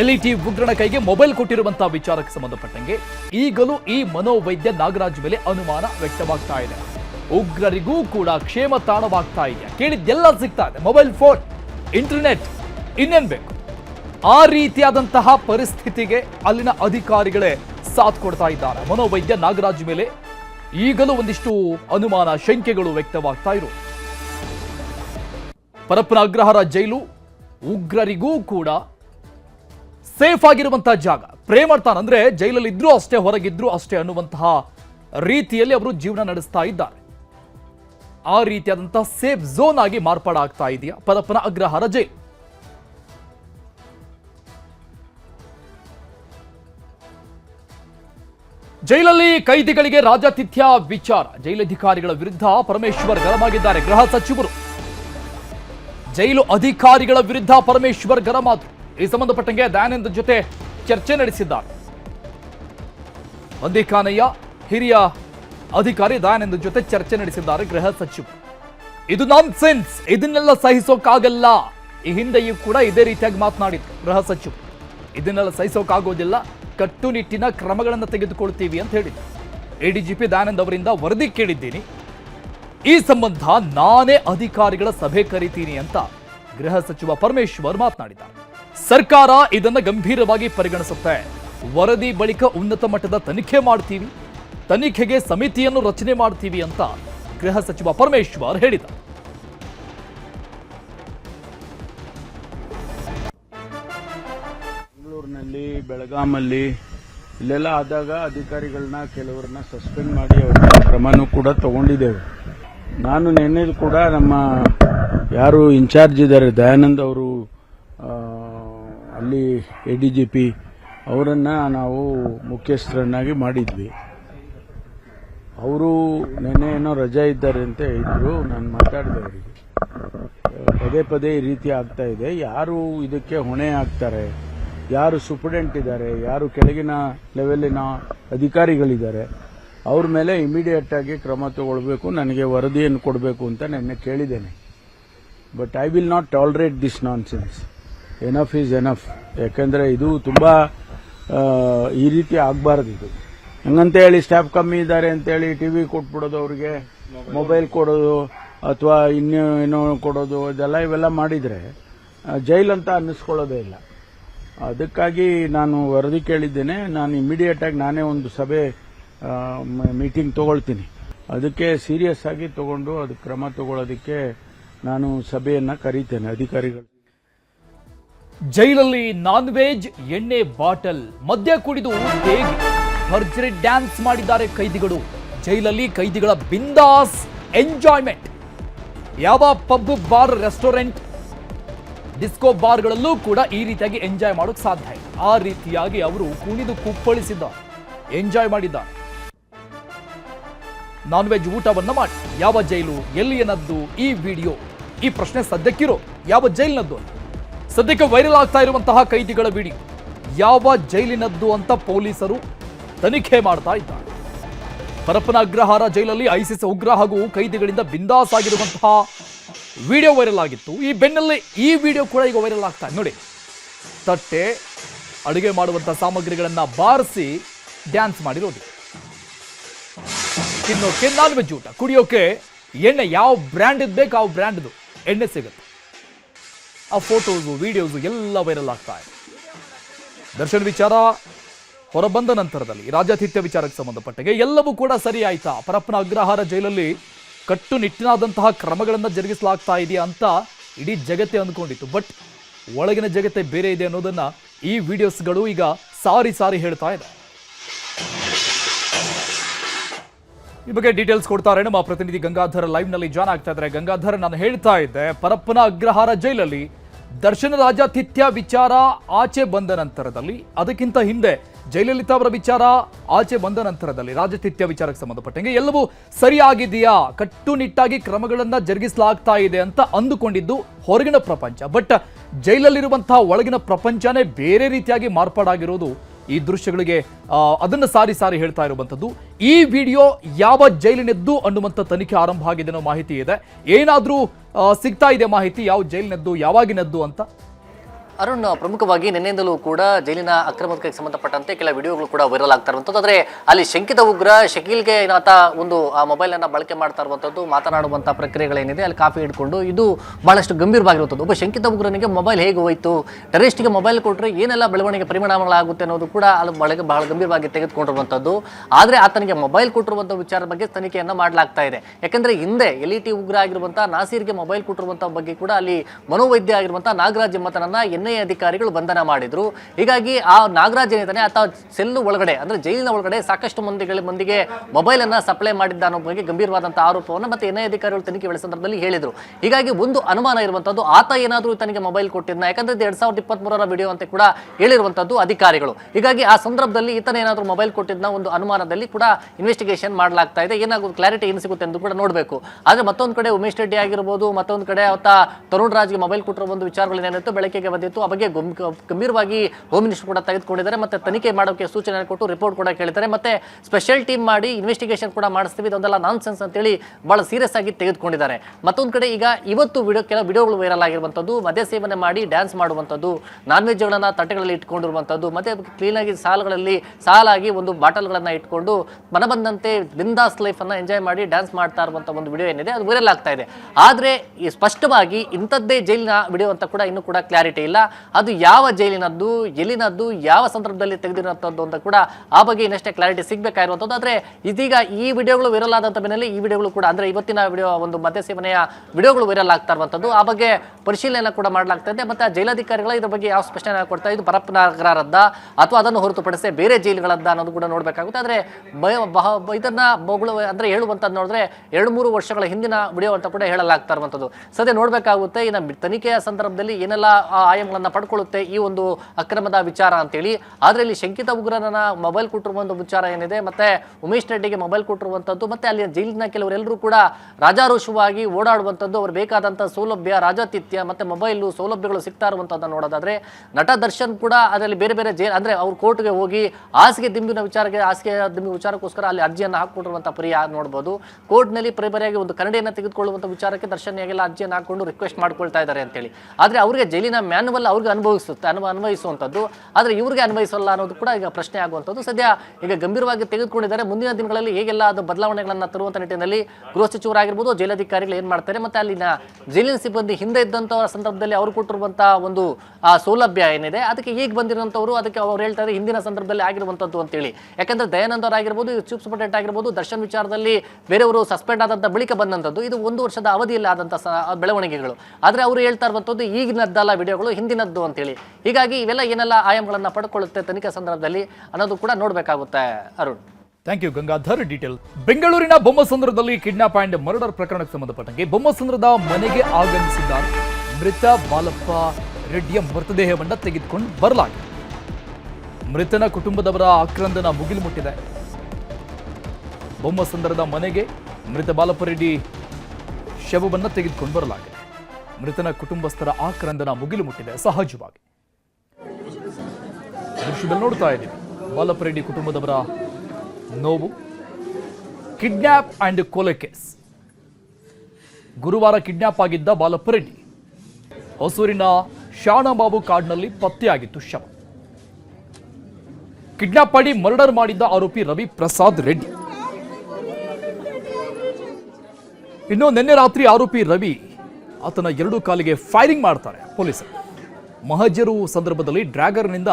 ಎಲ್ಇಟಿ ಉಗ್ರನ ಕೈಗೆ ಮೊಬೈಲ್ ಕೊಟ್ಟಿರುವಂತಹ ವಿಚಾರಕ್ಕೆ ಸಂಬಂಧಪಟ್ಟಂಗೆ ಈಗಲೂ ಈ ಮನೋವೈದ್ಯ ನಾಗರಾಜ್ ಮೇಲೆ ಅನುಮಾನ ವ್ಯಕ್ತವಾಗ್ತಾ ಇದೆ. ಉಗ್ರರಿಗೂ ಕೂಡ ಕ್ಷೇಮ ತಾಣವಾಗ್ತಾ ಇದೆ ಕೇಳಿದ್ದೆಲ್ಲ ಸಿಗ್ತಾ ಇದೆ. ಮೊಬೈಲ್ ಫೋನ್, ಇಂಟರ್ನೆಟ್ ಇನ್ನೇನ್ ಬೇಕು? ಆ ರೀತಿಯಾದಂತಹ ಪರಿಸ್ಥಿತಿಗೆ ಅಲ್ಲಿನ ಅಧಿಕಾರಿಗಳೇ ಸಾಥ್ ಕೊಡ್ತಾ ಇದ್ದಾರೆ. ಮನೋವೈದ್ಯ ನಾಗರಾಜ್ ಮೇಲೆ ಈಗಲೂ ಒಂದಿಷ್ಟು ಅನುಮಾನ, ಶಂಕೆಗಳು ವ್ಯಕ್ತವಾಗ್ತಾ ಇರು ಪರಪ್ಪನ ಅಗ್ರಹಾರ ಜೈಲು ಉಗ್ರರಿಗೂ ಕೂಡ ಸೇಫ್ ಆಗಿರುವಂತಹ ಜಾಗ. ಪ್ರೇಮರ್ತಾನ್ ಅಂದ್ರೆ ಜೈಲಲ್ಲಿ ಇದ್ರೂ ಅಷ್ಟೇ, ಹೊರಗಿದ್ರು ಅಷ್ಟೇ ಅನ್ನುವಂತಹ ರೀತಿಯಲ್ಲಿ ಅವರು ಜೀವನ ನಡೆಸ್ತಾ ಇದ್ದಾರೆ. ಆ ರೀತಿಯಾದಂತಹ ಸೇಫ್ ಝೋನ್ ಆಗಿ ಮಾರ್ಪಾಡಾಗ್ತಾ ಇದೆಯಾ? ಪರಪ್ಪನ ಅಗ್ರಹಾರ ಜೈಲು. ಜೈಲಲ್ಲಿ ಕೈದಿಗಳಿಗೆ ರಾಜಾತಿಥ್ಯ ವಿಚಾರ. ಜೈಲಧಿಕಾರಿಗಳ ವಿರುದ್ಧ ಪರಮೇಶ್ವರ್ ಗರಮಾಗಿದ್ದಾರೆ ಗೃಹ ಸಚಿವರು. ಜೈಲು ಅಧಿಕಾರಿಗಳ ವಿರುದ್ಧ ಪರಮೇಶ್ವರ್ ಗರಮಾದರು. ಈ ಸಂಬಂಧಪಟ್ಟಂಗೆ ದಯಾನಂದ್ ಜೊತೆ ಚರ್ಚೆ ನಡೆಸಿದ್ದಾರೆ. ಬಂದಿಖಾನೆಯ ಹಿರಿಯ ಅಧಿಕಾರಿ ದಯಾನಂದ್ ಜೊತೆ ಚರ್ಚೆ ನಡೆಸಿದ್ದಾರೆ ಗೃಹ ಸಚಿವರು. ಇದು ನಾನ್ ಸೆನ್ಸ್ ಇದನ್ನೆಲ್ಲ ಸಹಿಸೋಕಾಗಲ್ಲ. ಈ ಹಿಂದೆಯೂ ಕೂಡ ಇದೇ ರೀತಿಯಾಗಿ ಮಾತನಾಡಿದ್ರು ಗೃಹ ಸಚಿವರು. ಇದನ್ನೆಲ್ಲ ಸಹಿಸೋಕ್ಕಾಗೋದಿಲ್ಲ ಕಟ್ಟುನಿಟ್ಟಿನ ಕ್ರಮಗಳನ್ನು ತೆಗೆದುಕೊಳ್ತೀವಿ ಅಂತ ಹೇಳಿದ್ರು ಎಡಿಜಿಪಿ ದಯಾನಂದ್ ಅವರಿಂದ ವರದಿ ಕೇಳಿದ್ದೀನಿ. ಈ ಸಂಬಂಧ ನಾನೇ ಅಧಿಕಾರಿಗಳ ಸಭೆ ಕರಿತೀನಿ ಅಂತ ಗೃಹ ಸಚಿವ ಪರಮೇಶ್ವರ್ ಮಾತನಾಡಿದ್ದಾರೆ. ಸರ್ಕಾರ ಇದನ್ನು ಗಂಭೀರವಾಗಿ ಪರಿಗಣಿಸುತ್ತೆ. ವರದಿ ಬಳಿಕ ಉನ್ನತ ಮಟ್ಟದ ತನಿಖೆ ಮಾಡ್ತೀವಿ. ತನಿಖೆಗೆ ಸಮಿತಿಯನ್ನು ರಚನೆ ಮಾಡ್ತೀವಿ ಅಂತ ಗೃಹ ಸಚಿವ ಪರಮೇಶ್ವರ್ ಹೇಳಿದ್ದಾರೆ. ಬೆಂಗಳೂರಿನಲ್ಲಿ ಬೆಳಗಾಮಲ್ಲಿ ಇಲ್ಲೆಲ್ಲ ಆದಾಗ ಅಧಿಕಾರಿಗಳನ್ನ ಕೆಲವರನ್ನ ಸಸ್ಪೆಂಡ್ ಮಾಡಿ ಅವ್ರ ಕ್ರಮನೂ ಕೂಡ ತಗೊಂಡಿದ್ದೇವೆ. ನಾನು ನಿನ್ನೆ ಕೂಡ ನಮ್ಮ ಯಾರು ಇನ್ಚಾರ್ಜ್ ಇದ್ದಾರೆ, ದಯಾನಂದ್ ಅವರು ಅಲ್ಲಿ ಎ ಡಿ ಜಿ ಪಿ ಅವರನ್ನ ನಾವು ಮುಖ್ಯಸ್ಥರನ್ನಾಗಿ ಮಾಡಿದ್ವಿ. ಅವರು ನಿನ್ನೆ ಏನೋ ರಜೆ ಇದ್ದಾರೆ ಅಂತ ಇದ್ರು ನಾನು ಮಾತಾಡಿದೆ ಅವರಿಗೆ. ಪದೇ ಪದೇ ಈ ರೀತಿ ಆಗ್ತಾ ಇದೆ. ಯಾರು ಇದಕ್ಕೆ ಹೊಣೆ ಆಗ್ತಾರೆ? ಯಾರು ಸುಪ್ರಿಡೆಂಟ್ ಇದ್ದಾರೆ, ಯಾರು ಕೆಳಗಿನ ಲೆವೆಲಿನ ಅಧಿಕಾರಿಗಳಿದ್ದಾರೆ, ಅವ್ರ ಮೇಲೆ ಇಮಿಡಿಯೇಟ್ ಆಗಿ ಕ್ರಮ ತಗೊಳ್ಬೇಕು, ನನಗೆ ವರದಿಯನ್ನು ಕೊಡಬೇಕು ಅಂತ ನಿನ್ನೆ ಕೇಳಿದ್ದೇನೆ. But I will not tolerate this nonsense enough is enough ಯಾಕಂದ್ರೆ ಇದು ತುಂಬಾ ಈ ರೀತಿ ಆಗಬಾರದು ಇದು. ಹಂಗಂತ ಹೇಳಿ ಸ್ಟಾಫ್ ಕಮ್ಮಿ ಇದ್ದಾರೆ ಅಂತೇಳಿ ಟಿವಿ ಕೊಟ್ಬಿಡೋದು ಅವ್ರಿಗೆ ಮೊಬೈಲ್ ಕೊಡೋದು, ಅಥವಾ ಇನ್ನೂ ಏನೋ ಕೊಡೋದು ಇದೆಲ್ಲ ಇವೆಲ್ಲ ಮಾಡಿದ್ರೆ ಅಂತ ಅನ್ನಿಸ್ಕೊಳ್ಳೋದೇ ಇಲ್ಲ. ಅದಕ್ಕಾಗಿ ನಾನು ವರದಿ ಕೇಳಿದ್ದೇನೆ. ನಾನು ಇಮಿಡಿಯೇಟ್ ಆಗಿ ನಾನೇ ಒಂದು ಸಭೆ ಮೀಟಿಂಗ್ ತಗೊಳ್ತೀನಿ. ಅದಕ್ಕೆ ಸೀರಿಯಸ್ ಆಗಿ ತಗೊಂಡು ಅದು ಕ್ರಮ ತಗೊಳ್ಳೋದಕ್ಕೆ ನಾನು ಸಭೆಯನ್ನ ಕರೀತೇನೆ, ಅಧಿಕಾರಿಗಳು. ಜೈಲಲ್ಲಿ ನಾನ್ ವೆಜ್, ಎಣ್ಣೆ ಬಾಟಲ್, ಮದ್ಯ ಕುಡಿದು ಭರ್ಜರಿ ಡ್ಯಾನ್ಸ್ ಮಾಡಿದ್ದಾರೆ ಕೈದಿಗಳು. ಜೈಲಲ್ಲಿ ಕೈದಿಗಳ ಬಿಂದಾಸ್ ಎಂಜಾಯ್ಮೆಂಟ್. ಯಾವ ಪಬ್ ಬಾರ್, ರೆಸ್ಟೋರೆಂಟ್ ಡಿಸ್ಕೋ ಬಾರ್ಗಳಲ್ಲೂ ಕೂಡ ಈ ರೀತಿಯಾಗಿ ಎಂಜಾಯ್ ಮಾಡೋಕೆ ಸಾಧ್ಯ ಇದೆ ಆ ರೀತಿಯಾಗಿ ಅವರು ಕುಣಿದು ಕುಪ್ಪಳಿಸಿದ್ದಾರೆ ಎಂಜಾಯ್ ಮಾಡಿದ್ದಾರೆ ನಾನ್ ವೆಜ್ ಊಟವನ್ನ ಮಾಡಿ. ಯಾವ ಜೈಲು ಎಲ್ಲಿಯನದ್ದು ಈ ವಿಡಿಯೋ. ಈ ಪ್ರಶ್ನೆ ಸದ್ಯಕ್ಕಿರೋ, ಯಾವ ಜೈಲಿನದ್ದು. ಸದ್ಯಕ್ಕೆ ವೈರಲ್ ಆಗ್ತಾ ಇರುವಂತಹ ಕೈದಿಗಳ ವಿಡಿಯೋ. ಯಾವ ಜೈಲಿನದ್ದು ಅಂತ ಪೊಲೀಸರು ತನಿಖೆ ಮಾಡ್ತಾ ಇದ್ದಾರೆ. ಪರಪ್ಪನ ಅಗ್ರಹಾರ ಜೈಲಲ್ಲಿ ಐಸಿಸ್ ಉಗ್ರ ಹಾಗೂ ಕೈದಿಗಳಿಂದ ಬಿಂದಾಸ್ ಆಗಿರುವಂತಹ ವಿಡಿಯೋ ವೈರಲ್ ಆಗಿತ್ತು. ಈ ಬೆನ್ನಲ್ಲೇ ಈ ವಿಡಿಯೋ ಕೂಡ ಈಗ ವೈರಲ್ ಆಗ್ತಾ ನೋಡಿ, ತಟ್ಟೆ, ಅಡುಗೆ ಮಾಡುವಂತಹ ಸಾಮಗ್ರಿಗಳನ್ನ ಬಾರಿಸಿ ಡ್ಯಾನ್ಸ್ ಮಾಡಿರೋದು. ತಿನ್ನೋಕೆ ನಾನ್ ವೆಜ್ ಊಟ, ಕುಡಿಯೋಕೆ ಎಣ್ಣೆ, ಯಾವ ಬ್ರ್ಯಾಂಡ್ ಬೇಕು ಆ ಬ್ರ್ಯಾಂಡ್ದು ಎಣ್ಣೆ ಸಿಗುತ್ತೆ. ಆ ಫೋಟೋಸು ವಿಡಿಯೋಸು ಎಲ್ಲ ವೈರಲ್ ಆಗ್ತಾ ಇದೆ. ದರ್ಶನ್ ವಿಚಾರ ಹೊರಬಂದ ನಂತರದಲ್ಲಿ ರಾಜಾತಿಥ್ಯ ವಿಚಾರಕ್ಕೆ ಸಂಬಂಧಪಟ್ಟಗೆ ಎಲ್ಲವೂ ಕೂಡ ಸರಿ ಆಯ್ತಾ ಪರಪ್ಪನ ಅಗ್ರಹಾರ ಜೈಲಲ್ಲಿ ಕಟ್ಟುನಿಟ್ಟಿನಾದಂತಹ ಕ್ರಮಗಳನ್ನು ಜರುಗಿಸಲಾಗ್ತಾ ಇದೆಯಾ ಅಂತ ಇಡೀ ಜಗತ್ತೇ ಅಂದ್ಕೊಂಡಿತ್ತು. ಬಟ್ ಒಳಗಿನ ಜಗತ್ತೇ ಬೇರೆ ಇದೆ ಅನ್ನೋದನ್ನು ಈ ವಿಡಿಯೋಸ್ಗಳು ಈಗ ಸಾರಿ ಸಾರಿ ಹೇಳ್ತಾ ಇದೆ. ಈ ಬಗ್ಗೆ ಡೀಟೇಲ್ಸ್ ಕೊಡ್ತಾರೆ ನಮ್ಮ ಪ್ರತಿನಿಧಿ ಗಂಗಾಧರ್ ಲೈವ್ನಲ್ಲಿ ಜಾಯ್ನ್ ಆಗ್ತಾ ಇದ್ದಾರೆ. ಗಂಗಾಧರ್, ನಾನು ಹೇಳ್ತಾ ಇದ್ದೆ, ಪರಪ್ಪನ ಅಗ್ರಹಾರ ಜೈಲಲ್ಲಿ ದರ್ಶನ ರಾಜಾತಿಥ್ಯ ವಿಚಾರ ಆಚೆ ಬಂದ ನಂತರದಲ್ಲಿ ಅದಕ್ಕಿಂತ ಹಿಂದೆ ಜಯಲಲಿತಾ ಅವರ ವಿಚಾರ ಆಚೆ ಬಂದ ನಂತರದಲ್ಲಿ ರಾಜತಿಥ್ಯ ವಿಚಾರಕ್ಕೆ ಸಂಬಂಧಪಟ್ಟಂಗೆ ಎಲ್ಲವೂ ಸರಿಯಾಗಿದೆಯಾ? ಕಟ್ಟುನಿಟ್ಟಾಗಿ ಕ್ರಮಗಳನ್ನ ಜರುಗಿಸಲಾಗ್ತಾ ಇದೆ ಅಂತ ಅಂದುಕೊಂಡಿದ್ದು ಹೊರಗಿನ ಪ್ರಪಂಚ. ಬಟ್ ಜೈಲಲ್ಲಿರುವಂತಹ ಒಳಗಿನ ಪ್ರಪಂಚನೇ ಬೇರೆ ರೀತಿಯಾಗಿ ಮಾರ್ಪಾಡಾಗಿರೋದು ಈ ದೃಶ್ಯಗಳಿಗೆ ಅದನ್ನ ಸಾರಿ ಸಾರಿ ಹೇಳ್ತಾ ಇರುವಂತದ್ದು ಈ ವಿಡಿಯೋ ಯಾವ ಜೈಲಿನದ್ದು ಅನ್ನುವಂಥ ತನಿಖೆ ಆರಂಭ ಆಗಿದೆ ಅನ್ನೋ ಮಾಹಿತಿ ಇದೆ. ಏನಾದ್ರೂ ಸಿಗ್ತಾ ಇದೆ ಮಾಹಿತಿ, ಯಾವ ಜೈಲಿನದ್ದು, ಯಾವಾಗಿನದ್ದು ಅಂತ? ಅರುಣ್ ಪ್ರಮುಖವಾಗಿ ನಿನ್ನೆಯಿಂದಲೂ ಕೂಡ ಜೈಲಿನ ಅಕ್ರಮಕ್ಕೆ ಸಂಬಂಧಪಟ್ಟಂತೆ ಕೆಲ ವಿಡಿಯೋಗಳು ಕೂಡ ವೈರಲ್ ಆಗ್ತಾ ಇರುವಂಥದ್ದು. ಆದರೆ ಅಲ್ಲಿ ಶಂಕಿತ ಉಗ್ರ ಶಕೀಲ್ಗೆ ಏನಾತ ಒಂದು, ಆ ಮೊಬೈಲ್ ಅನ್ನ ಬಳಕೆ ಮಾಡ್ತಾ ಇರುವಂಥದ್ದು, ಮಾತನಾಡುವಂಥ ಪ್ರಕ್ರಿಯೆಗಳೇನಿದೆ, ಅಲ್ಲಿ ಕಾಫಿ ಹಿಡ್ಕೊಂಡು ಇದು ಬಹಳಷ್ಟು ಗಂಭೀರವಾಗಿರುವಂಥದ್ದು. ಒಬ್ಬ ಶಂಕಿತ ಉಗ್ರನಿಗೆ ಮೊಬೈಲ್ ಹೇಗೆ ಹೋಯ್ತು, ಟೆರರಿಸ್ಟ್ಗೆ ಮೊಬೈಲ್ ಕೊಟ್ಟರೆ ಏನೆಲ್ಲ ಬೆಳವಣಿಗೆ ಪರಿಣಾಮಗಳಾಗುತ್ತೆ ಅನ್ನೋದು ಕೂಡ ಅಲ್ಲಿ ಬಳಕೆ ಬಹಳ ಗಂಭೀರವಾಗಿ ತೆಗೆದುಕೊಂಡಿರುವಂಥದ್ದು. ಆದರೆ ಆತನಿಗೆ ಮೊಬೈಲ್ ಕೊಟ್ಟಿರುವಂಥ ವಿಚಾರದ ಬಗ್ಗೆ ತನಿಖೆಯನ್ನು ಮಾಡಲಾಗ್ತಾ ಇದೆ. ಯಾಕಂದ್ರೆ ಹಿಂದೆ ಎಲ್ ಟಿ ಉಗ್ರ ಆಗಿರುವಂಥ, ನಾಸೀರ್ಗೆ ಮೊಬೈಲ್ ಕೊಟ್ಟಿರುವಂಥ ಬಗ್ಗೆ ಕೂಡ ಅಲ್ಲಿ ಮನೋವೈದ್ಯ ಆಗಿರುವಂಥ ನಾಗರಾಜ್ ಎಂಬತನನ್ನ ಎನ್ ಐ ಅಧಿಕಾರಿಗಳು ಬಂಧನ ಮಾಡಿದ್ರು. ಹೀಗಾಗಿ ಆ ನಾಗರಾಜ್ ಏನಿದ್ದಾನೆ, ಆತ ಸೆಲ್ಲು ಒಳಗಡೆ, ಅಂದ್ರೆ ಜೈಲಿನ ಒಳಗಡೆ ಸಾಕಷ್ಟು ಮಂದಿಗಳ ಮಂದಿಗೆ ಮೊಬೈಲ್ ಅನ್ನ ಸಪ್ಲೈ ಮಾಡಿದ್ದ ಅನ್ನೋ ಬಗ್ಗೆ ಗಂಭೀರವಾದಂತಹ ಆರೋಪವನ್ನು ಮತ್ತೆ ಎನ್ಐ ಅಧಿಕಾರಿಗಳು ತನಿಖೆ ವೇಳೆ ಸಂದರ್ಭದಲ್ಲಿ ಹೇಳಿದ್ರು. ಹೀಗಾಗಿ ಒಂದು ಅನುಮಾನ ಇರುವಂತದ್ದು ಆತ ಏನಾದರೂ ತನಗೆ ಮೊಬೈಲ್ ಕೊಟ್ಟಿದ್ನ, ಯಾಕಂದ್ರೆ ಎರಡ್ ಸಾವಿರದ ಇಪ್ಪತ್ಮೂರರ ವಿಡಿಯೋ ಅಂತ ಕೂಡ ಹೇಳಿರುವಂತದ್ದು ಅಧಿಕಾರಿಗಳು. ಹೀಗಾಗಿ ಆ ಸಂದರ್ಭದಲ್ಲಿ ಈತನ ಏನಾದರೂ ಮೊಬೈಲ್ ಕೊಟ್ಟಿದ್ನ ಒಂದು ಅನುಮಾನದಲ್ಲಿ ಕೂಡ ಇನ್ವೆಸ್ಟಿಗೇಷನ್ ಮಾಡಲಾಗ್ತಾ ಇದೆ. ಏನಾಗುತ್ತೆ ಕ್ಲಾರಿಟಿ ಏನು ಸಿಗುತ್ತೆ ಎಂದು ಕೂಡ ನೋಡಬೇಕು. ಆದ್ರೆ ಮತ್ತೊಂದು ಕಡೆ ಉಮೇಶ್ ರೆಡ್ಡಿ ಆಗಿರ್ಬೋದು, ಮತ್ತೊಂದು ಕಡೆ ಅವತ್ತ ತರುಣ್ ರಾಜ್ಗೆ ಮೊಬೈಲ್ ಕೊಟ್ಟಿರೋ ಒಂದು ವಿಚಾರಗಳೇನಿತ್ತು ಬೆಳಕಿಗೆ ಬಂದಿತ್ತು ಆ ಬಗ್ಗೆ ಗಂಭೀರವಾಗಿ ಹೋಮ್ ಮಿನಿಸ್ಟರ್ ಕೂಡ ತೆಗೆದುಕೊಂಡಿದ್ದಾರೆ. ಮತ್ತೆ ತನಿಖೆ ಮಾಡೋಕೆ ಸೂಚನೆ ಕೊಟ್ಟು ರಿಪೋರ್ಟ್ ಕೂಡ ಕೇಳಿದ್ದಾರೆ. ಮತ್ತೆ ಸ್ಪೆಷಲ್ ಟೀಮ್ ಮಾಡಿ ಇನ್ವೆಸ್ಟಿಗೇಷನ್ ಕೂಡ ಮಾಡಿಸ್ತೀವಿ. ಇದೊಂದೆಲ್ಲ ನಾನ್ ಸೆನ್ಸ್ ಅಂತೇಳಿ ಬಹಳ ಸೀರಿಯಸ್ ಆಗಿ ತೆಗೆದುಕೊಂಡಿದ್ದಾರೆ. ಮತ್ತೊಂದು ಕಡೆ ಈಗ ಇವತ್ತು ವಿಡಿಯೋ ಕೆಲವು ವಿಡಿಯೋಗಳು ವೈರಲ್ ಆಗಿರುವಂಥದ್ದು ಮದ್ಯ ಸೇವನೆ ಮಾಡಿ ಡ್ಯಾನ್ಸ್ ಮಾಡುವಂಥದ್ದು ನಾನ್ ವೆಜ್ಗಳನ್ನು ತಟ್ಟೆಗಳಲ್ಲಿ ಇಟ್ಕೊಂಡಿರುವಂಥದ್ದು ಮತ್ತೆ ಕ್ಲೀನಾಗಿ ಸಾಲುಗಳಲ್ಲಿ, ಸಾಲಾಗಿ ಒಂದು ಬಾಟಲ್ಗಳನ್ನು ಇಟ್ಕೊಂಡು ಮನ ಬಂದಂತೆ ಬಿಂದಾಸ್ ಲೈಫ್ ಅನ್ನ ಎಂಜಾಯ್ ಮಾಡಿ ಡ್ಯಾನ್ಸ್ ಮಾಡ್ತಾ ಇರುವಂಥ ಒಂದು ವಿಡಿಯೋ ಏನಿದೆ. ಅದು ವೈರಲ್ ಆಗ್ತಾ ಇದೆ. ಆದ್ರೆ ಸ್ಪಷ್ಟವಾಗಿ ಇಂಥದ್ದೇ ಜೈಲಿನ ವಿಡಿಯೋ ಅಂತ ಕೂಡ ಇನ್ನೂ ಕೂಡ ಕ್ಲಾರಿಟಿ ಇಲ್ಲ. ಅದು ಯಾವ ಜೈಲಿನದ್ದು, ಎಲ್ಲಿನದ್ದು, ಯಾವ ಸಂದರ್ಭದಲ್ಲಿ ತೆಗೆದಿರುವಂಥದ್ದು ಅಂತ ಕೂಡ ಆ ಬಗ್ಗೆ ಇನ್ನಷ್ಟೇ ಕ್ಲಾರಿಟಿ ಸಿಗಬೇಕಾಗಿರುವಂಥದ್ದು. ಆದರೆ ಇದೀಗ ಈ ವಿಡಿಯೋಗಳು ವೈರಲ್ ಆದಂಥ ಬೆನ್ನಲ್ಲಿ ಈ ವಿಡಿಯೋಗಳು ಕೂಡ, ಅಂದರೆ ಇವತ್ತಿನ ವಿಡಿಯೋ ಒಂದು ಮದ್ಯ ಸೇವನೆಯ ವಿಡಿಯೋಗಳು ವೈರಲ್ ಆಗ್ತಾ ಇರುವಂಥದ್ದು. ಆ ಬಗ್ಗೆ ಪರಿಶೀಲನೆ ಕೂಡ ಮಾಡಲಾಗ್ತದೆ ಮತ್ತು ಜೈಲಾಧಿಕಾರಿಗಳು ಇದ್ರ ಬಗ್ಗೆ ಯಾವ ಸ್ಪಷ್ಟನೆ ಕೊಡ್ತಾ ಇದು ಪರಪ್ಪನಗರದ್ದ ಅಥವಾ ಅದನ್ನು ಹೊರತುಪಡಿಸಿ ಬೇರೆ ಜೈಲುಗಳದ್ದ ಅನ್ನೋದು ಕೂಡ ನೋಡಬೇಕಾಗುತ್ತೆ. ಆದರೆ ಇದನ್ನು ಬೊಗಳು ಅಂದರೆ ಹೇಳುವಂಥದ್ದು ನೋಡಿದ್ರೆ ಎರಡು ಮೂರು ವರ್ಷಗಳ ಹಿಂದಿನ ವಿಡಿಯೋ ಅಂತ ಕೂಡ ಹೇಳಲಾಗ್ತಾ ಇರುವಂಥದ್ದು. ಸದ್ಯ ನೋಡಬೇಕಾಗುತ್ತೆ, ಇನ್ನು ತನಿಖೆಯ ಸಂದರ್ಭದಲ್ಲಿ ಏನೆಲ್ಲ ಆ ಆಯಾಮಗಳನ್ನು ಪಡ್ಕೊಳ್ಳುತ್ತೆ ಈ ಒಂದು ಅಕ್ರಮದ ವಿಚಾರ ಅಂತೇಳಿ. ಆದರೆ ಇಲ್ಲಿ ಶಂಕಿತ ಉಗ್ರನ ಮೊಬೈಲ್ ಕೊಟ್ಟಿರುವ ಒಂದು ವಿಚಾರ ಏನಿದೆ, ಮತ್ತೆ ಉಮೇಶ್ ರೆಡ್ಡಿಗೆ ಮೊಬೈಲ್ ಕೊಟ್ಟಿರುವಂಥದ್ದು ಮತ್ತೆ ಅಲ್ಲಿ ಜೈಲಿನ ಕೆಲವರೆಲ್ಲರೂ ಕೂಡ ರಾಜಾರೋಷವಾಗಿ ಓಡಾಡುವಂಥದ್ದು ಅವ್ರು ಬೇಕಾದಂಥ ಸೌಲಭ್ಯ, ರಾಜಾತಿಥ್ಯ, ಮತ್ತೆ ಮೊಬೈಲು ಸೌಲಭ್ಯಗಳು ಸಿಗ್ತಾ ಇರುವಂಥದ್ದನ್ನು ನೋಡೋದಾದ್ರೆ, ನಟ ದರ್ಶನ್ ಕೂಡ ಅದರಲ್ಲಿ ಬೇರೆ ಬೇರೆ ಜೈಲ್, ಅಂದ್ರೆ ಅವ್ರು ಕೋರ್ಟ್ಗೆ ಹೋಗಿ ಹಾಸಿಗೆ ದಿಂಬಿನ ವಿಚಾರಕ್ಕೆ, ಹಾಸಿಗೆ ದಿಂಬಿ ವಿಚಾರಕ್ಕೋಸ್ಕರ ಅಲ್ಲಿ ಅರ್ಜಿಯನ್ನು ಹಾಕಿಕೊಟ್ಟಿರುವಂಥ ಪರಿ ನೋಡ್ಬೋದು. ಕೋರ್ಟ್ನಲ್ಲಿ ಪರಿಬರಿಯಾಗಿ ಒಂದು ಕನ್ನಡಿಯನ್ನು ತೆಗೆದುಕೊಳ್ಳುವಂಥ ವಿಚಾರಕ್ಕೆ ದರ್ಶನ್ ಆಗಿಲ್ಲ ಅರ್ಜಿಯನ್ನು ಹಾಕೊಂಡು ರಿಕ್ವೆಸ್ಟ್ ಮಾಡ್ಕೊಳ್ತಾ ಇದ್ದಾರೆ ಅಂತೇಳಿ. ಆದರೆ ಅವರಿಗೆ ಜೈಲಿನ ಮ್ಯಾನುವಲ್ ಅವ್ರಿಗೆ ಅನುಭವಿಸುತ್ತೆ ಅನುಭವ ಅನ್ವಯಿಸುವಂಥದ್ದು. ಆದರೆ ಇವ್ರಿಗೆ ಅನ್ವಯಿಸಲ್ಲ ಅನ್ನೋದು ಕೂಡ ಈಗ ಪ್ರಶ್ನೆ ಆಗುವಂಥದ್ದು. ಸದ್ಯ ಈಗ ಗಂಭೀರವಾಗಿ ತೆಗೆದುಕೊಂಡಿದ್ದಾರೆ. ಮುಂದಿನ ದಿನಗಳಲ್ಲಿ ಹೇಗೆಲ್ಲ ಅದು ಬದಲಾವಣೆಗಳನ್ನು ತರುವಂಥ ನಿಟ್ಟಿನಲ್ಲಿ ಗೃಹ ಸಚಿವರಾಗಿರ್ಬೋದು, ಜೈಲಾಧಿಕಾರಿಗಳು ಏನು ಮಾಡ್ತಾರೆ, ಮತ್ತು ಅಲ್ಲಿನ ಜೈಲಿನ ಸಿಬ್ಬಂದಿ ಹಿಂದೆ ಇದ್ದಂಥ ಸಂದರ್ಭದಲ್ಲಿ ಅವರು ಕೊಟ್ಟಿರುವಂಥ ಒಂದು ಸೌಲಭ್ಯ ಏನಿದೆ, ಅದಕ್ಕೆ ಈಗ ಬಂದಿರುವಂಥವ್ರು ಅದಕ್ಕೆ ಅವ್ರು ಹೇಳ್ತಾರೆ ಹಿಂದಿನ ಸಂದರ್ಭದಲ್ಲಿ ಆಗಿರುವಂಥದ್ದು ಅಂತೇಳಿ. ಯಾಕಂದ್ರೆ ದಯಾನಂದ್ ಅವರಾಗಿರ್ಬೋದು ಚೀಫ್ ಸೂಪರ್ಟೆಂಟ್ ಆಗಿರ್ಬೋದು, ದರ್ಶನ್ ವಿಚಾರದಲ್ಲಿ ಬೇರೆಯವರು ಸಸ್ಪೆಂಡ್ ಆದಂಥ ಬಳಿಕ ಬಂದಂಥದ್ದು. ಇದು ಒಂದು ವರ್ಷದ ಅವಧಿಯಲ್ಲಿ ಆದಂಥ ಬೆಳವಣಿಗೆಗಳು. ಆದರೆ ಅವರು ಹೇಳ್ತಾ ಇರುವಂಥದ್ದು ಈಗಿನದ್ದಲ್ಲ ವಿಡಿಯೋಗಳು ಹಿಂದಿನದ್ದು ಅಂತೇಳಿ. ಹೀಗಾಗಿ ಇವೆಲ್ಲ ಏನೆಲ್ಲ ಆಯಾಮಗಳನ್ನು ಪಡ್ಕೊಳ್ಳುತ್ತೆ ತನಿಖಾ ಸಂದರ್ಭದಲ್ಲಿ ಅನ್ನೋದು ಕೂಡ ನೋಡಬೇಕಾಗುತ್ತೆ, Arun. Thank you Gangadhar. Detail ಬೆಂಗಳೂರಿನ ಬೊಮ್ಮಸಂದ್ರದಲ್ಲಿ ಕಿಡ್ನಾಪ್ ಆ್ಯಂಡ್ ಮರ್ಡರ್ ಪ್ರಕರಣಕ್ಕೆ ಸಂಬಂಧಪಟ್ಟಂಗೆ ಬೊಮ್ಮಸಂದ್ರದ ಮನೆಗೆ ಆಗಮಿಸಿದ್ದ ಮೃತ ಬಾಲಪ್ಪ ರೆಡ್ಡಿಯ ಮೃತದೇಹವನ್ನು ತೆಗೆದುಕೊಂಡು ಬರಲಾಗಿದೆ. ಮೃತನ ಕುಟುಂಬದವರ ಆಕ್ರಂದನ ಮುಗಿಲು ಮುಟ್ಟಿದೆ ಬೊಮ್ಮಸಂದ್ರದ ಮನೆಗೆ ಮೃತ ಬಾಲಪ್ಪ ರೆಡ್ಡಿ ಶವವನ್ನು ತೆಗೆದುಕೊಂಡು ಬರಲಾಗಿದೆ. ಮೃತನ ಕುಟುಂಬಸ್ಥರ ಆಕ್ರಂದನ ಮುಗಿಲು ಮುಟ್ಟಿದೆ. ಸಹಜವಾಗಿ. ದೃಶ್ಯದಲ್ಲಿ ನೋಡ್ತಾ ಇದ್ದೀವಿ. ಬಾಲಪ್ಪರೆಡ್ಡಿ ಕುಟುಂಬದವರ ನೋವು ಕಿಡ್ನ್ಯಾಪ್ ಅಂಡ್ ಕೊಲೆ ಕೇಸ್. ಗುರುವಾರ ಕಿಡ್ನ್ಯಾಪ್ ಆಗಿದ್ದ ಬಾಲಪ್ಪರೆಡ್ಡಿ ಹೊಸೂರಿನ ಶಾಣಬಾಬು ಕಾಡ್ನಲ್ಲಿ ಪತ್ತೆಯಾಗಿತ್ತು ಶವ. ಕಿಡ್ನಾಪ್ ಮಾಡಿ ಮರ್ಡರ್ ಮಾಡಿದ್ದ ಆರೋಪಿ ರವಿ ಪ್ರಸಾದ್ ರೆಡ್ಡಿ. ಇನ್ನು ನಿನ್ನೆ ರಾತ್ರಿ ಆರೋಪಿ ರವಿ ಆತನ ಎರಡು ಕಾಲಿಗೆ ಫೈರಿಂಗ್ ಮಾಡ್ತಾರೆ ಪೊಲೀಸರು. ಮಹಜರು ಸಂದರ್ಭದಲ್ಲಿ ಡ್ರ್ಯಾಗರ್ನಿಂದ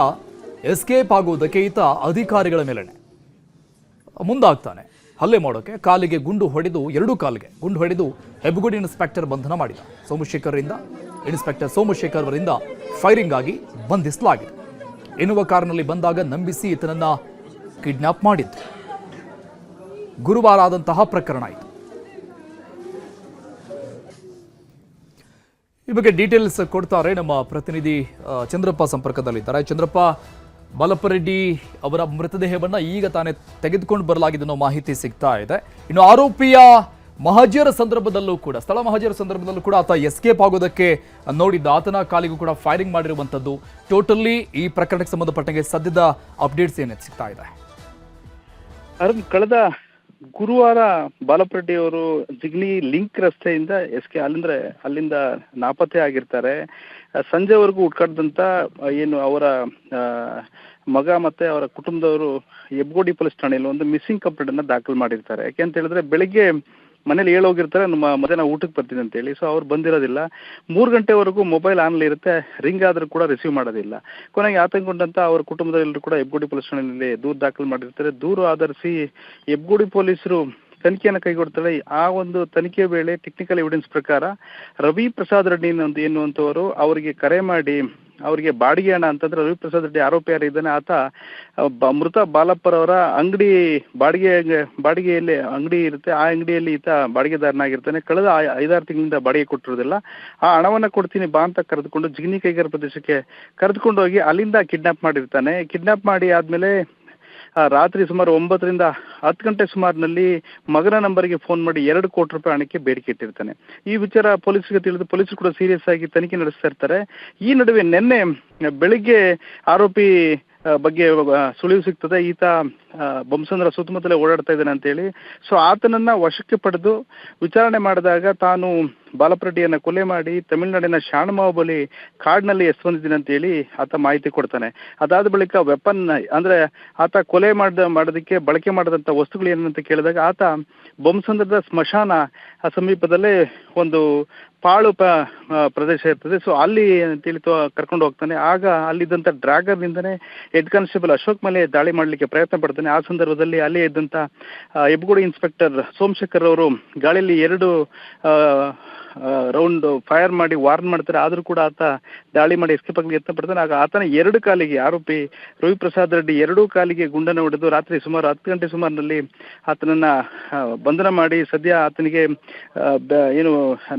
ಎಸ್ಕೇಪ್ ಆಗುವುದಕ್ಕೆ ಈತ ಅಧಿಕಾರಿಗಳ ಮೇಲೆ ಮುಂದಾಗ್ತಾನೆ. ಹಲ್ಲೆ ಮಾಡೋಕೆ ಕಾಲಿಗೆ ಗುಂಡು ಹೊಡೆದು, ಎರಡು ಕಾಲಿಗೆ ಗುಂಡು ಹೊಡೆದು ಹೆಬ್ಬಗುಡಿ ಇನ್ಸ್ಪೆಕ್ಟರ್ ಬಂಧನ ಮಾಡಿದ. ಸೋಮಶೇಖರ್ರಿಂದ, ಇನ್ಸ್ಪೆಕ್ಟರ್ ಸೋಮಶೇಖರ್ ಅವರಿಂದ ಫೈರಿಂಗ್ ಆಗಿ ಬಂಧಿಸಲಾಗಿದೆ. ಎನ್ನುವ ಕಾರಿನಲ್ಲಿ ಬಂದಾಗ ನಂಬಿಸಿ ಈತನನ್ನು ಕಿಡ್ನಾಪ್ ಮಾಡಿದ್ದು. ಗುರುವಾರ ಆದಂತಹ ಪ್ರಕರಣ ಇದು. ಈ ಬಗ್ಗೆ ಡೀಟೇಲ್ಸ್ ಕೊಡ್ತಾರೆ ನಮ್ಮ ಪ್ರತಿನಿಧಿ ಚಂದ್ರಪ್ಪ ಸಂಪರ್ಕದಲ್ಲಿದ್ದಾರೆ. ಚಂದ್ರಪ್ಪ ಬಾಲಪ್ಪ ರೆಡ್ಡಿ ಅವರ ಮೃತದೇಹವನ್ನ ಈಗ ತಾನೇ ತೆಗೆದುಕೊಂಡು ಬರಲಾಗಿದೆ ಅನ್ನೋ ಮಾಹಿತಿ ಸಿಗ್ತಾ ಇದೆ. ಇನ್ನು ಆರೋಪಿಯ ಮಹಜರ ಸಂದರ್ಭದಲ್ಲೂ ಕೂಡ, ಸ್ಥಳ ಮಹಜರ ಸಂದರ್ಭದಲ್ಲೂ ಕೂಡ ಆತ ಎಸ್ಕೇಪ್ ಆಗೋದಕ್ಕೆ ನೋಡಿದ್ದ. ಆತನ ಕಾಲಿಗೂ ಕೂಡ ಫೈರಿಂಗ್ ಮಾಡಿರುವಂಥದ್ದು. ಟೋಟಲಿ ಈ ಪ್ರಕರಣಕ್ಕೆ ಸಂಬಂಧಪಟ್ಟಂಗೆ ಸದ್ಯದ ಅಪ್ಡೇಟ್ಸ್ ಏನೇನು ಸಿಗ್ತಾ ಇದೆ. ಕಳೆದ ಗುರುವಾರ ಬಾಲಪ್ರೆಡ್ಡಿ ಅವರು ಜಿಗ್ನಿ ಲಿಂಕ್ ರಸ್ತೆಯಿಂದ ಎಸ್ ಕೆ ಅಲ್ಲಿಂದ್ರೆ, ಅಲ್ಲಿಂದ ನಾಪತ್ತೆ ಆಗಿರ್ತಾರೆ. ಸಂಜೆವರೆಗೂ ಹುಡ್ಕಾಡ್ದಂತ ಏನು ಅವರ ಮಗ ಮತ್ತೆ ಅವರ ಕುಟುಂಬದವರು ಹೆಬ್ಗೋಡಿ ಪೊಲೀಸ್ ಠಾಣೆಯಲ್ಲಿ ಒಂದು ಮಿಸ್ಸಿಂಗ್ ಕಂಪ್ಲೇಂಟ್ ಅನ್ನ ದಾಖಲು ಮಾಡಿರ್ತಾರೆ. ಯಾಕೆ ಅಂತ ಹೇಳಿದ್ರೆ, ಬೆಳಿಗ್ಗೆ ಮನೇಲಿ ಹೇಳೋಗಿರ್ತಾರೆ, ನಮ್ಮ ಮಧ್ಯಾಹ್ನ ಊಟಕ್ಕೆ ಬರ್ತೀನಿ ಅಂತ ಹೇಳಿ ಸೊ ಅವ್ರು ಬಂದಿರೋದಿಲ್ಲ. ಮೂರು ಗಂಟೆವರೆಗೂ ಮೊಬೈಲ್ ಆನ್ಲಿ ಇರುತ್ತೆ. ರಿಂಗ್ ಆದರೂ ಕೂಡ ರಿಸೀವ್ ಮಾಡೋದಿಲ್ಲ. ಕೊನೆಗೆ ಆತಂಕಗೊಂಡಂತ ಅವ್ರ ಕುಟುಂಬದಲ್ಲೂ ಕೂಡ ಹೆಬ್ಗೋಡಿ ಪೊಲೀಸ್ ಠಾಣೆಯಲ್ಲಿ ದೂರು ದಾಖಲು ಮಾಡಿರ್ತಾರೆ. ದೂರು ಆಧರಿಸಿ ಹೆಬ್ಗೋಡಿ ಪೊಲೀಸರು ತನಿಖೆಯನ್ನು ಕೈಗೊಳ್ತಾರೆ. ಆ ಒಂದು ತನಿಖೆ ವೇಳೆ ಟೆಕ್ನಿಕಲ್ ಎವಿಡೆನ್ಸ್ ಪ್ರಕಾರ ರವಿ ಪ್ರಸಾದ್ ರೆಡ್ಡಿ ಅನ್ನೋ- ಎನ್ನುವಂಥವರು ಅವರಿಗೆ ಕರೆ ಮಾಡಿ ಅವರಿಗೆ ಬಾಡಿಗೆ ಹಣ ಅಂತಂದ್ರೆ ರವಿಪ್ರಸಾದ್ ರೆಡ್ಡಿ ಆರೋಪಿ ಯಾರಿದ್ದಾನೆ ಆತ ಆ, ಮೃತ ಬಾಲಪ್ಪರವರ ಅಂಗಡಿ ಬಾಡಿಗೆ ಬಾಡಿಗೆಯಲ್ಲಿ ಅಂಗಡಿ ಇರುತ್ತೆ. ಆ ಅಂಗಡಿಯಲ್ಲಿ ಈತ ಬಾಡಿಗೆದಾರನಾಗಿರ್ತಾನೆ. ಕಳೆದ ಐದಾರು ತಿಂಗಳಿಂದ ಬಾಡಿಗೆ ಕೊಟ್ಟಿರೋದಿಲ್ಲ ಆ ಹಣವನ್ನ ಕೊಡ್ತೀನಿ ಬಾ ಅಂತ ಕರೆದುಕೊಂಡು ಜಿಗ್ನಿ ಕೈಗಾರ ಪ್ರದೇಶಕ್ಕೆ ಕರೆದುಕೊಂಡು ಹೋಗಿ ಅಲ್ಲಿಂದ ಕಿಡ್ನಾಪ್ ಮಾಡಿರ್ತಾನೆ. ಕಿಡ್ನಾಪ್ ಮಾಡಿ ಆದ್ಮೇಲೆ ರಾತ್ರಿ ಸುಮಾರು ಒಂಬತ್ತರಿಂದ ಹತ್ತು ಗಂಟೆ ಸುಮಾರಿನಲ್ಲಿ ಮಗನ ನಂಬರ್ಗೆ ಫೋನ್ ಮಾಡಿ ಎರಡು ಕೋಟಿ ರೂಪಾಯಿ ಹಣಕ್ಕೆ ಬೇಡಿಕೆ ಇಟ್ಟಿರ್ತಾನೆ. ಈ ವಿಚಾರ ಪೊಲೀಸರಿಗೆ ತಿಳಿದು ಪೊಲೀಸರು ಕೂಡ ಸೀರಿಯಸ್ ಆಗಿ ತನಿಖೆ ನಡೆಸ್ತಾ ಇರ್ತಾರೆ. ಈ ನಡುವೆ ನಿನ್ನೆ ಬೆಳಿಗ್ಗೆ ಆರೋಪಿ ಬಗ್ಗೆ ಸುಳಿವು ಸಿಗ್ತದೆ. ಈತ ಬೊಮ್ಸಂದ್ರ ಸುತ್ತಮುತ್ತಲೇ ಓಡಾಡ್ತಾ ಇದ್ದಾನೆ ಅಂತೇಳಿ. ಸೊ ಆತನನ್ನ ವಶಕ್ಕೆ ಪಡೆದು ವಿಚಾರಣೆ ಮಾಡಿದಾಗ ತಾನು ಬಾಲಪ್ರೆಡ್ಡಿಯನ್ನ ಕೊಲೆ ಮಾಡಿ ತಮಿಳುನಾಡಿನ ಶಾಣಮಾವ ಬಳಿ ಕಾಡಿನಲ್ಲಿ ಅಂತ ಹೇಳಿ ಆತ ಮಾಹಿತಿ ಕೊಡ್ತಾನೆ. ಅದಾದ ಬಳಿಕ ವೆಪನ್ ಅಂದ್ರೆ ಆತ ಕೊಲೆ ಮಾಡ್ದ ಮಾಡೋದಕ್ಕೆ ಬಳಕೆ ಮಾಡಿದಂಥ ವಸ್ತುಗಳು ಏನಂತ ಕೇಳಿದಾಗ ಆತ ಬೊಮ್ಸಂದ್ರದ ಸ್ಮಶಾನ ಆ ಸಮೀಪದಲ್ಲೇ ಒಂದು ಪಾಳು ಪ್ರದೇಶ ಇರ್ತದೆ. ಸೊ ಅಲ್ಲಿ ಅಂತೇಳಿ ಕರ್ಕೊಂಡು ಹೋಗ್ತಾನೆ. ಆಗ ಅಲ್ಲಿದ್ದಂಥ ನಿಂದನೆ ಹೆಡ್ ಕಾನ್ಸ್ಟೇಬಲ್ ಅಶೋಕ್ ಮೇಲೆ ದಾಳಿ ಮಾಡಲಿಕ್ಕೆ ಪ್ರಯತ್ನ ಪಡ್ತಾನೆ. ಆ ಸಂದರ್ಭದಲ್ಲಿ ಅಲ್ಲೇ ಇದ್ದಂಥ ಆ, ಹೆಬ್ಬಗೋಡಿ ಇನ್ಸ್ಪೆಕ್ಟರ್ ಸೋಮಶೇಖರ್ ಅವರು ಗಾಳಿಯಲ್ಲಿ ಎರಡು ರೌಂಡ್ ಫೈರ್ ಮಾಡಿ ವಾರ್ನ್ ಮಾಡ್ತಾರೆ. ಆದರೂ ಕೂಡ ಆತ ದಾಳಿ ಮಾಡಿ ಎಸ್ಕೇಪ್ ಆಗಲಿ ಯತ್ನ ಪಡ್ತಾನೆ. ಆಗ ಆತನ ಎರಡು ಕಾಲಿಗೆ ಆರೋಪಿ ರವಿ ಪ್ರಸಾದ್ ರೆಡ್ಡಿ ಎರಡೂ ಕಾಲಿಗೆ ಗುಂಡನ್ನು ಹೊಡೆದು ರಾತ್ರಿ ಸುಮಾರು ಹತ್ತು ಗಂಟೆ ಸುಮಾರಿನಲ್ಲಿ ಆತನನ್ನ ಬಂಧನ ಮಾಡಿ ಸದ್ಯ ಆತನಿಗೆ ಏನು,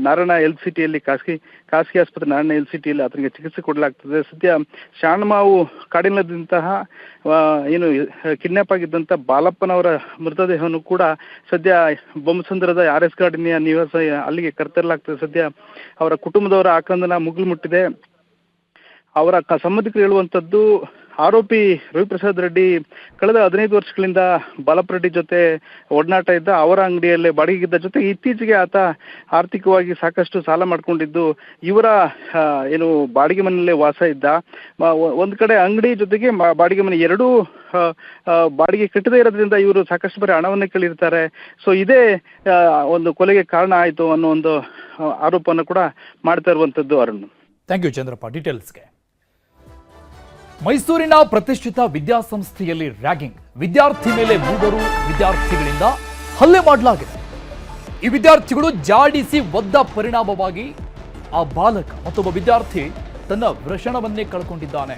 ನಾರಾಯಣ ಎಲ್ ಸಿಟಿಯಲ್ಲಿ ಖಾಸಗಿ ಖಾಸಗಿ ಆಸ್ಪತ್ರೆ ನಾರಾಯಣ ಎಲ್ ಸಿಟಿಯಲ್ಲಿ ಆತನಿಗೆ ಚಿಕಿತ್ಸೆ ಕೊಡಲಾಗ್ತದೆ. ಸದ್ಯ ಶಾಣಮಾವು ಕಾಡಿನದಂತಹ ಏನು ಕಿಡ್ನಾಪ್ ಆಗಿದ್ದಂಥ ಬಾಲಪ್ಪನವರ ಮೃತದೇಹವನ್ನು ಕೂಡ ಸದ್ಯ ಬೊಮ್ಮಸಂದ್ರದ ಆರ್ ಎಸ್ ಗಾರ್ಡಿನಿಯ ನಿವಾಸ, ಅಲ್ಲಿಗೆ ಕರೆತರಲಾಗ್ತದೆ. ಸದ್ಯ ಅವರ ಕುಟುಂಬದವರ ಆಕ್ರಂದನ ಮುಗಿಲು ಮುಟ್ಟಿದೆ. ಅವರ ಸಂಬಂಧಿಕರು ಹೇಳುವಂಥದ್ದು ಆರೋಪಿ ರವಿಪ್ರಸಾದ್ ರೆಡ್ಡಿ ಕಳೆದ ಹದಿನೈದು ವರ್ಷಗಳಿಂದ ಬಾಲಪ್ಪ ರೆಡ್ಡಿ ಜೊತೆ ಒಡನಾಟ ಇದ್ದ ಅವರ ಅಂಗಡಿಯಲ್ಲೇ ಬಾಡಿಗೆಗಿದ್ದ ಜೊತೆ ಇತ್ತೀಚೆಗೆ ಆತ ಆರ್ಥಿಕವಾಗಿ ಸಾಕಷ್ಟು ಸಾಲ ಮಾಡ್ಕೊಂಡಿದ್ದು, ಇವರ ಏನು ಬಾಡಿಗೆ ಮನೆಯಲ್ಲೇ ವಾಸ ಇದ್ದ. ಒಂದು ಕಡೆ ಅಂಗಡಿ ಜೊತೆಗೆ ಬಾಡಿಗೆ ಮನೆ ಎರಡೂ ಬಾಡಿಗೆ ಕಟ್ಟದೇ ಇರೋದ್ರಿಂದ ಇವರು ಸಾಕಷ್ಟು ಬಾರಿ ಹಣವನ್ನು ಕೇಳಿರ್ತಾರೆ ಸೊ, ಇದೇ ಒಂದು ಕೊಲೆಗೆ ಕಾರಣ ಆಯಿತು ಅನ್ನೋ ಒಂದು ಆರೋಪವನ್ನು ಕೂಡ ಮಾಡ್ತಾ ಇರುವಂಥದ್ದು ಅರುಣ್. Thank you Chandrappa. ಡೀಟೇಲ್ಸ್ಗೆ ಮೈಸೂರಿನ ಪ್ರತಿಷ್ಠಿತ ವಿದ್ಯಾಸಂಸ್ಥೆಯಲ್ಲಿ ರ್ಯಾಗಿಂಗ್. ವಿದ್ಯಾರ್ಥಿ ಮೇಲೆ ಮೂವರು ವಿದ್ಯಾರ್ಥಿಗಳಿಂದ ಹಲ್ಲೆ ಮಾಡಲಾಗಿದೆ. ಈ ವಿದ್ಯಾರ್ಥಿಗಳು ಜಾಡಿಸಿ ಒದ್ದ ಪರಿಣಾಮವಾಗಿ ಆ ಬಾಲಕ ಮತ್ತೊಬ್ಬ ವಿದ್ಯಾರ್ಥಿ ತನ್ನ ವೃಷಣವನ್ನೇ ಕಳ್ಕೊಂಡಿದ್ದಾನೆ.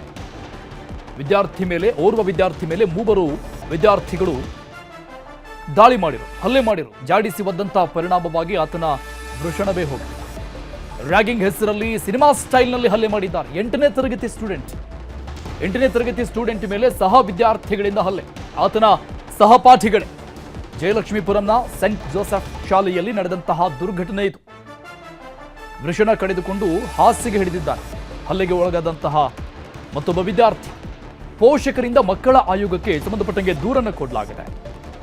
ವಿದ್ಯಾರ್ಥಿ ಮೇಲೆ, ಓರ್ವ ವಿದ್ಯಾರ್ಥಿ ಮೇಲೆ ಮೂವರು ವಿದ್ಯಾರ್ಥಿಗಳು ದಾಳಿ ಮಾಡಿರು, ಹಲ್ಲೆ ಮಾಡಿರು. ಜಾಡಿಸಿ ಒದ್ದಂತಹ ಪರಿಣಾಮವಾಗಿ ಆತನ ವೃಷಣವೇ ಹೋಗಿದೆ. ರ್ಯಾಗಿಂಗ್ ಹೆಸರಲ್ಲಿ, ಸಿನಿಮಾ ಸ್ಟೈಲ್ನಲ್ಲಿ ಹಲ್ಲೆ ಮಾಡಿದ್ದಾರೆ. ಎಂಟನೇ ತರಗತಿ ಸ್ಟೂಡೆಂಟ್. ಎಂಟನೇ ತರಗತಿ ಸ್ಟೂಡೆಂಟ್ ಮೇಲೆ ಸಹ ವಿದ್ಯಾರ್ಥಿಗಳಿಂದ ಹಲ್ಲೆ. ಆತನ ಸಹಪಾಠಿಗಳೇ. ಜಯಲಕ್ಷ್ಮೀಪುರಂನ ಸೆಂಟ್ ಜೋಸೆಫ್ ಶಾಲೆಯಲ್ಲಿ ನಡೆದಂತಹ ದುರ್ಘಟನೆ ಇದು. ವೃಷಣ ಕಡಿದುಕೊಂಡು ಹಾಸಿಗೆ ಹಿಡಿದಿದ್ದಾರೆ. ಹಲ್ಲೆಗೆ ಒಳಗಾದಂತಹ ಮತ್ತೊಬ್ಬ ವಿದ್ಯಾರ್ಥಿ. ಪೋಷಕರಿಂದ ಮಕ್ಕಳ ಆಯೋಗಕ್ಕೆ ಸಂಬಂಧಪಟ್ಟಂಗೆ ದೂರನ್ನು ಕೊಡಲಾಗಿದೆ.